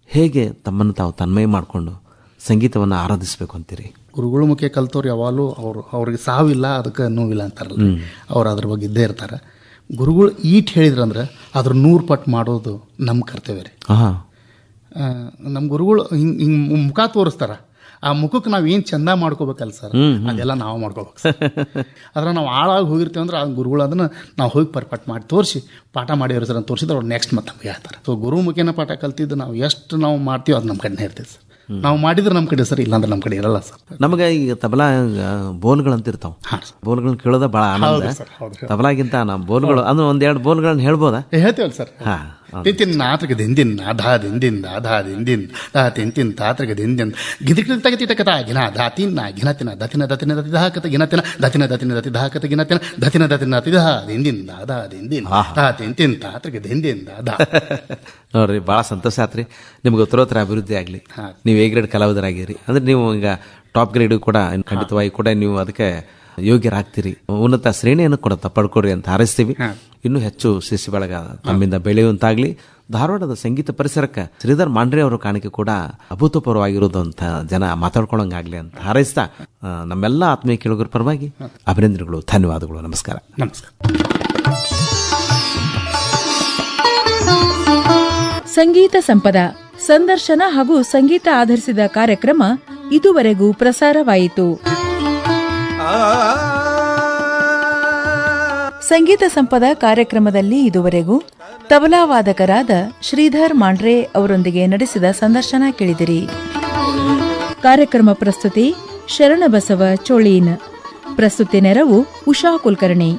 ಹೇಗೆ ತಮ್ಮನ್ನು ತಾವು ತನ್ಮಯ ಮಾಡಿಕೊಂಡು ಸಂಗೀತವನ್ನು ಆರಾಧಿಸಬೇಕು ಅಂತೀರಿ? ಗುರುಗಳ ಮುಖ್ಯ ಕಲ್ತವ್ರು ಯಾವಾಗಲೂ ಅವರು ಅವ್ರಿಗೆ ಸಾವಿಲ್ಲ ಅದಕ್ಕೆ ನೋವಿಲ್ಲ ಅಂತಾರಲ್ಲ. ಅವ್ರು ಅದ್ರ ಬಗ್ಗೆ ಇದ್ದೇ ಇರ್ತಾರೆ. ಗುರುಗಳು ಈಟ್ ಹೇಳಿದ್ರಂದ್ರೆ ಅದ್ರ ನೂರು ಪಟ್ಟು ಮಾಡೋದು ನಮ್ಮ ಕರ್ತವ್ಯ ರೀ. ಹಾಂ ನಮ್ಮ ಗುರುಗಳು ಹಿಂಗೆ ಹಿಂಗೆ ಮುಖ ತೋರಿಸ್ತಾರ. ಆ ಮುಖಕ್ಕೆ ನಾವು ಏನು ಚಂದ ಮಾಡ್ಕೋಬೇಕಲ್ಲ ಸರ್? ಅದೆಲ್ಲ ನಾವು ಮಾಡ್ಕೋಬೇಕು ಸರ್. ಅದ್ರ ನಾವು ಆಳಾಗಿ ಹೋಗಿರ್ತೀವಿ ಅಂದ್ರೆ ಆ ಗುರುಗಳು ಅದನ್ನ ನಾವು ಹೋಗಿ ಪರ್ಪಟ್ ಮಾಡಿ ತೋರಿಸಿ ಪಾಠ ಮಾಡಿರೋ ಸರ್ ಅಂತ ತೋರಿಸಿದ್ರೆ ಅವ್ರು ನೆಕ್ಸ್ಟ್ ಮತ್ತೆ ನಮಗೆ ಹೇಳ್ತಾರೆ. ಸೊ ಗುರು ಮುಖೇನ ಪಾಠ ಕಲ್ತಿದ್ದು ನಾವು ಎಷ್ಟು ನಾವು ಮಾಡ್ತೀವಿ ಅದು ನಮ್ಮ ಕಡೆನೇ ಇರ್ತೈತೆ ಸರ್. ನಾವು ಮಾಡಿದ್ರೆ ನಮ್ಮ ಕಡೆ ಸರ್ ಇಲ್ಲಾಂದ್ರೆ ನಮ್ಮ ಕಡೆ ಇರಲ್ಲ ಸರ್. ನಮಗೆ ಈಗ ತಬಲಾ ಬೋಲ್ಗಳಂತ ಇರ್ತಾವ ಬೋಲ್ಗಳನ್ನ ಕೇಳೋದ ಬಹಳ ಆನಂದ. ತಬಲಾಗಿಂತ ನಮ್ಮ ಬೋಲ್ಗಳು ಅಂದ್ರೆ ಒಂದೆರಡು ಬೋಲ್ಗಳನ್ನ ಹೇಳ್ಬೋದಾ? ಹೇಳ್ತೀವಲ್ಲ ಸರ್. ಹಾ. ತಿಂತಿನ್ ನಾತ್ರಕ ದಿಂದಿನ್ ಅಧಾ ದಿಂದಿನ್ ಅಧಾ ದಿಂದಿನ್ ದಾ ತಿಂತಿನ್ ತಾತ್ರಕ ದಿಂದಿನ್ ಗಿದಿಕ್ಲಿ ತಗತಿಟ ಕಥ ಗಿನ ದಾತಿನ್ ಗಿನ ತಿನ ದತಿನ ದತಿನ ದತಿ ದಹ ಕತ ಗಿನ ತಿನ ದತಿನ ದತಿನ ದತಿ ದಹ ಕತ ಗಿನ ತಿನ ದತಿನ ದತಿನ ದತಿ ದಹ ದಿಂದಿನ್ ದಾದಾ ದಿಂದಿನ್ ದಾ ತಿಂತಿನ್ ತಾತ್ರಕ ದಿಂದಿನ್ ದಾದಾ ನೋಡ್ರಿ ಭಾಳ ಸಂತೋಷ ಆತ್ರಿ ನಿಮ್ಗೆ ಉತ್ತರೋತ್ತರ ಅಭಿವೃದ್ಧಿ ಆಗಲಿ. ನೀವು ಎ ಗ್ರೇಡ್ ಕಲಾವಿದರಾಗಿರಿ ಅಂದ್ರೆ ನೀವು ಈಗ ಟಾಪ್ ಗ್ರೇಡ್ ಕೂಡ ಖಂಡಿತವಾಗಿ ಕೂಡ ನೀವು ಅದಕ್ಕೆ ಯೋಗ್ಯರಾಗ್ತೀರಿ. ಉನ್ನತ ಶ್ರೇಣಿಯನ್ನು ಕೂಡ ಪಡ್ಕೊಡ್ರಿ ಅಂತ ಹಾರೈಸ್ತೀವಿ. ಇನ್ನೂ ಹೆಚ್ಚು ಶಿಶು ಬೆಳಗ ತಮ್ಮಿಂದ ಬೆಳೆಯುವಂತಾಗ್ಲಿ. ಧಾರವಾಡದ ಸಂಗೀತ ಪರಿಸರಕ್ಕೆ ಶ್ರೀಧರ್ ಮಾಂಡ್ರೆ ಅವರ ಕಾಣಿಕೆ ಕೂಡ ಅಭೂತಪೂರ್ವವಾಗಿರೋದು ಅಂತ ಜನ ಮಾತಾಡ್ಕೊಳಂಗಾಗ್ಲಿ ಅಂತ ಹಾರೈಸ್ತಾ ನಮ್ಮೆಲ್ಲ ಆತ್ಮೀಯ ಕೇಳುಗರ ಪರವಾಗಿ ಅಭಿನಂದನೆಗಳು ಧನ್ಯವಾದಗಳು ನಮಸ್ಕಾರ. ನಮಸ್ಕಾರ. ಸಂಗೀತ ಸಂಪದ ಸಂದರ್ಶನ ಹಾಗೂ ಸಂಗೀತ ಆಧರಿಸಿದ ಕಾರ್ಯಕ್ರಮ ಇದುವರೆಗೂ ಪ್ರಸಾರವಾಯಿತು. ಸಂಗೀತ ಸಂಪದ ಕಾರ್ಯಕ್ರಮದಲ್ಲಿ ಇದುವರೆಗೂ ತಬಲಾ ವಾದಕರಾದ ಶ್ರೀಧರ್ ಮಾಂಡ್ರೆ ಅವರೊಂದಿಗೆ ನಡೆಸಿದ ಸಂದರ್ಶನ ಕೇಳಿದಿರಿ. ಕಾರ್ಯಕ್ರಮ ಪ್ರಸ್ತುತಿ ಶರಣಬಸವ ಚೋಳೀನ್. ಪ್ರಸ್ತುತಿ ನೆರವು ಉಷಾ ಕುಲಕರ್ಣಿ.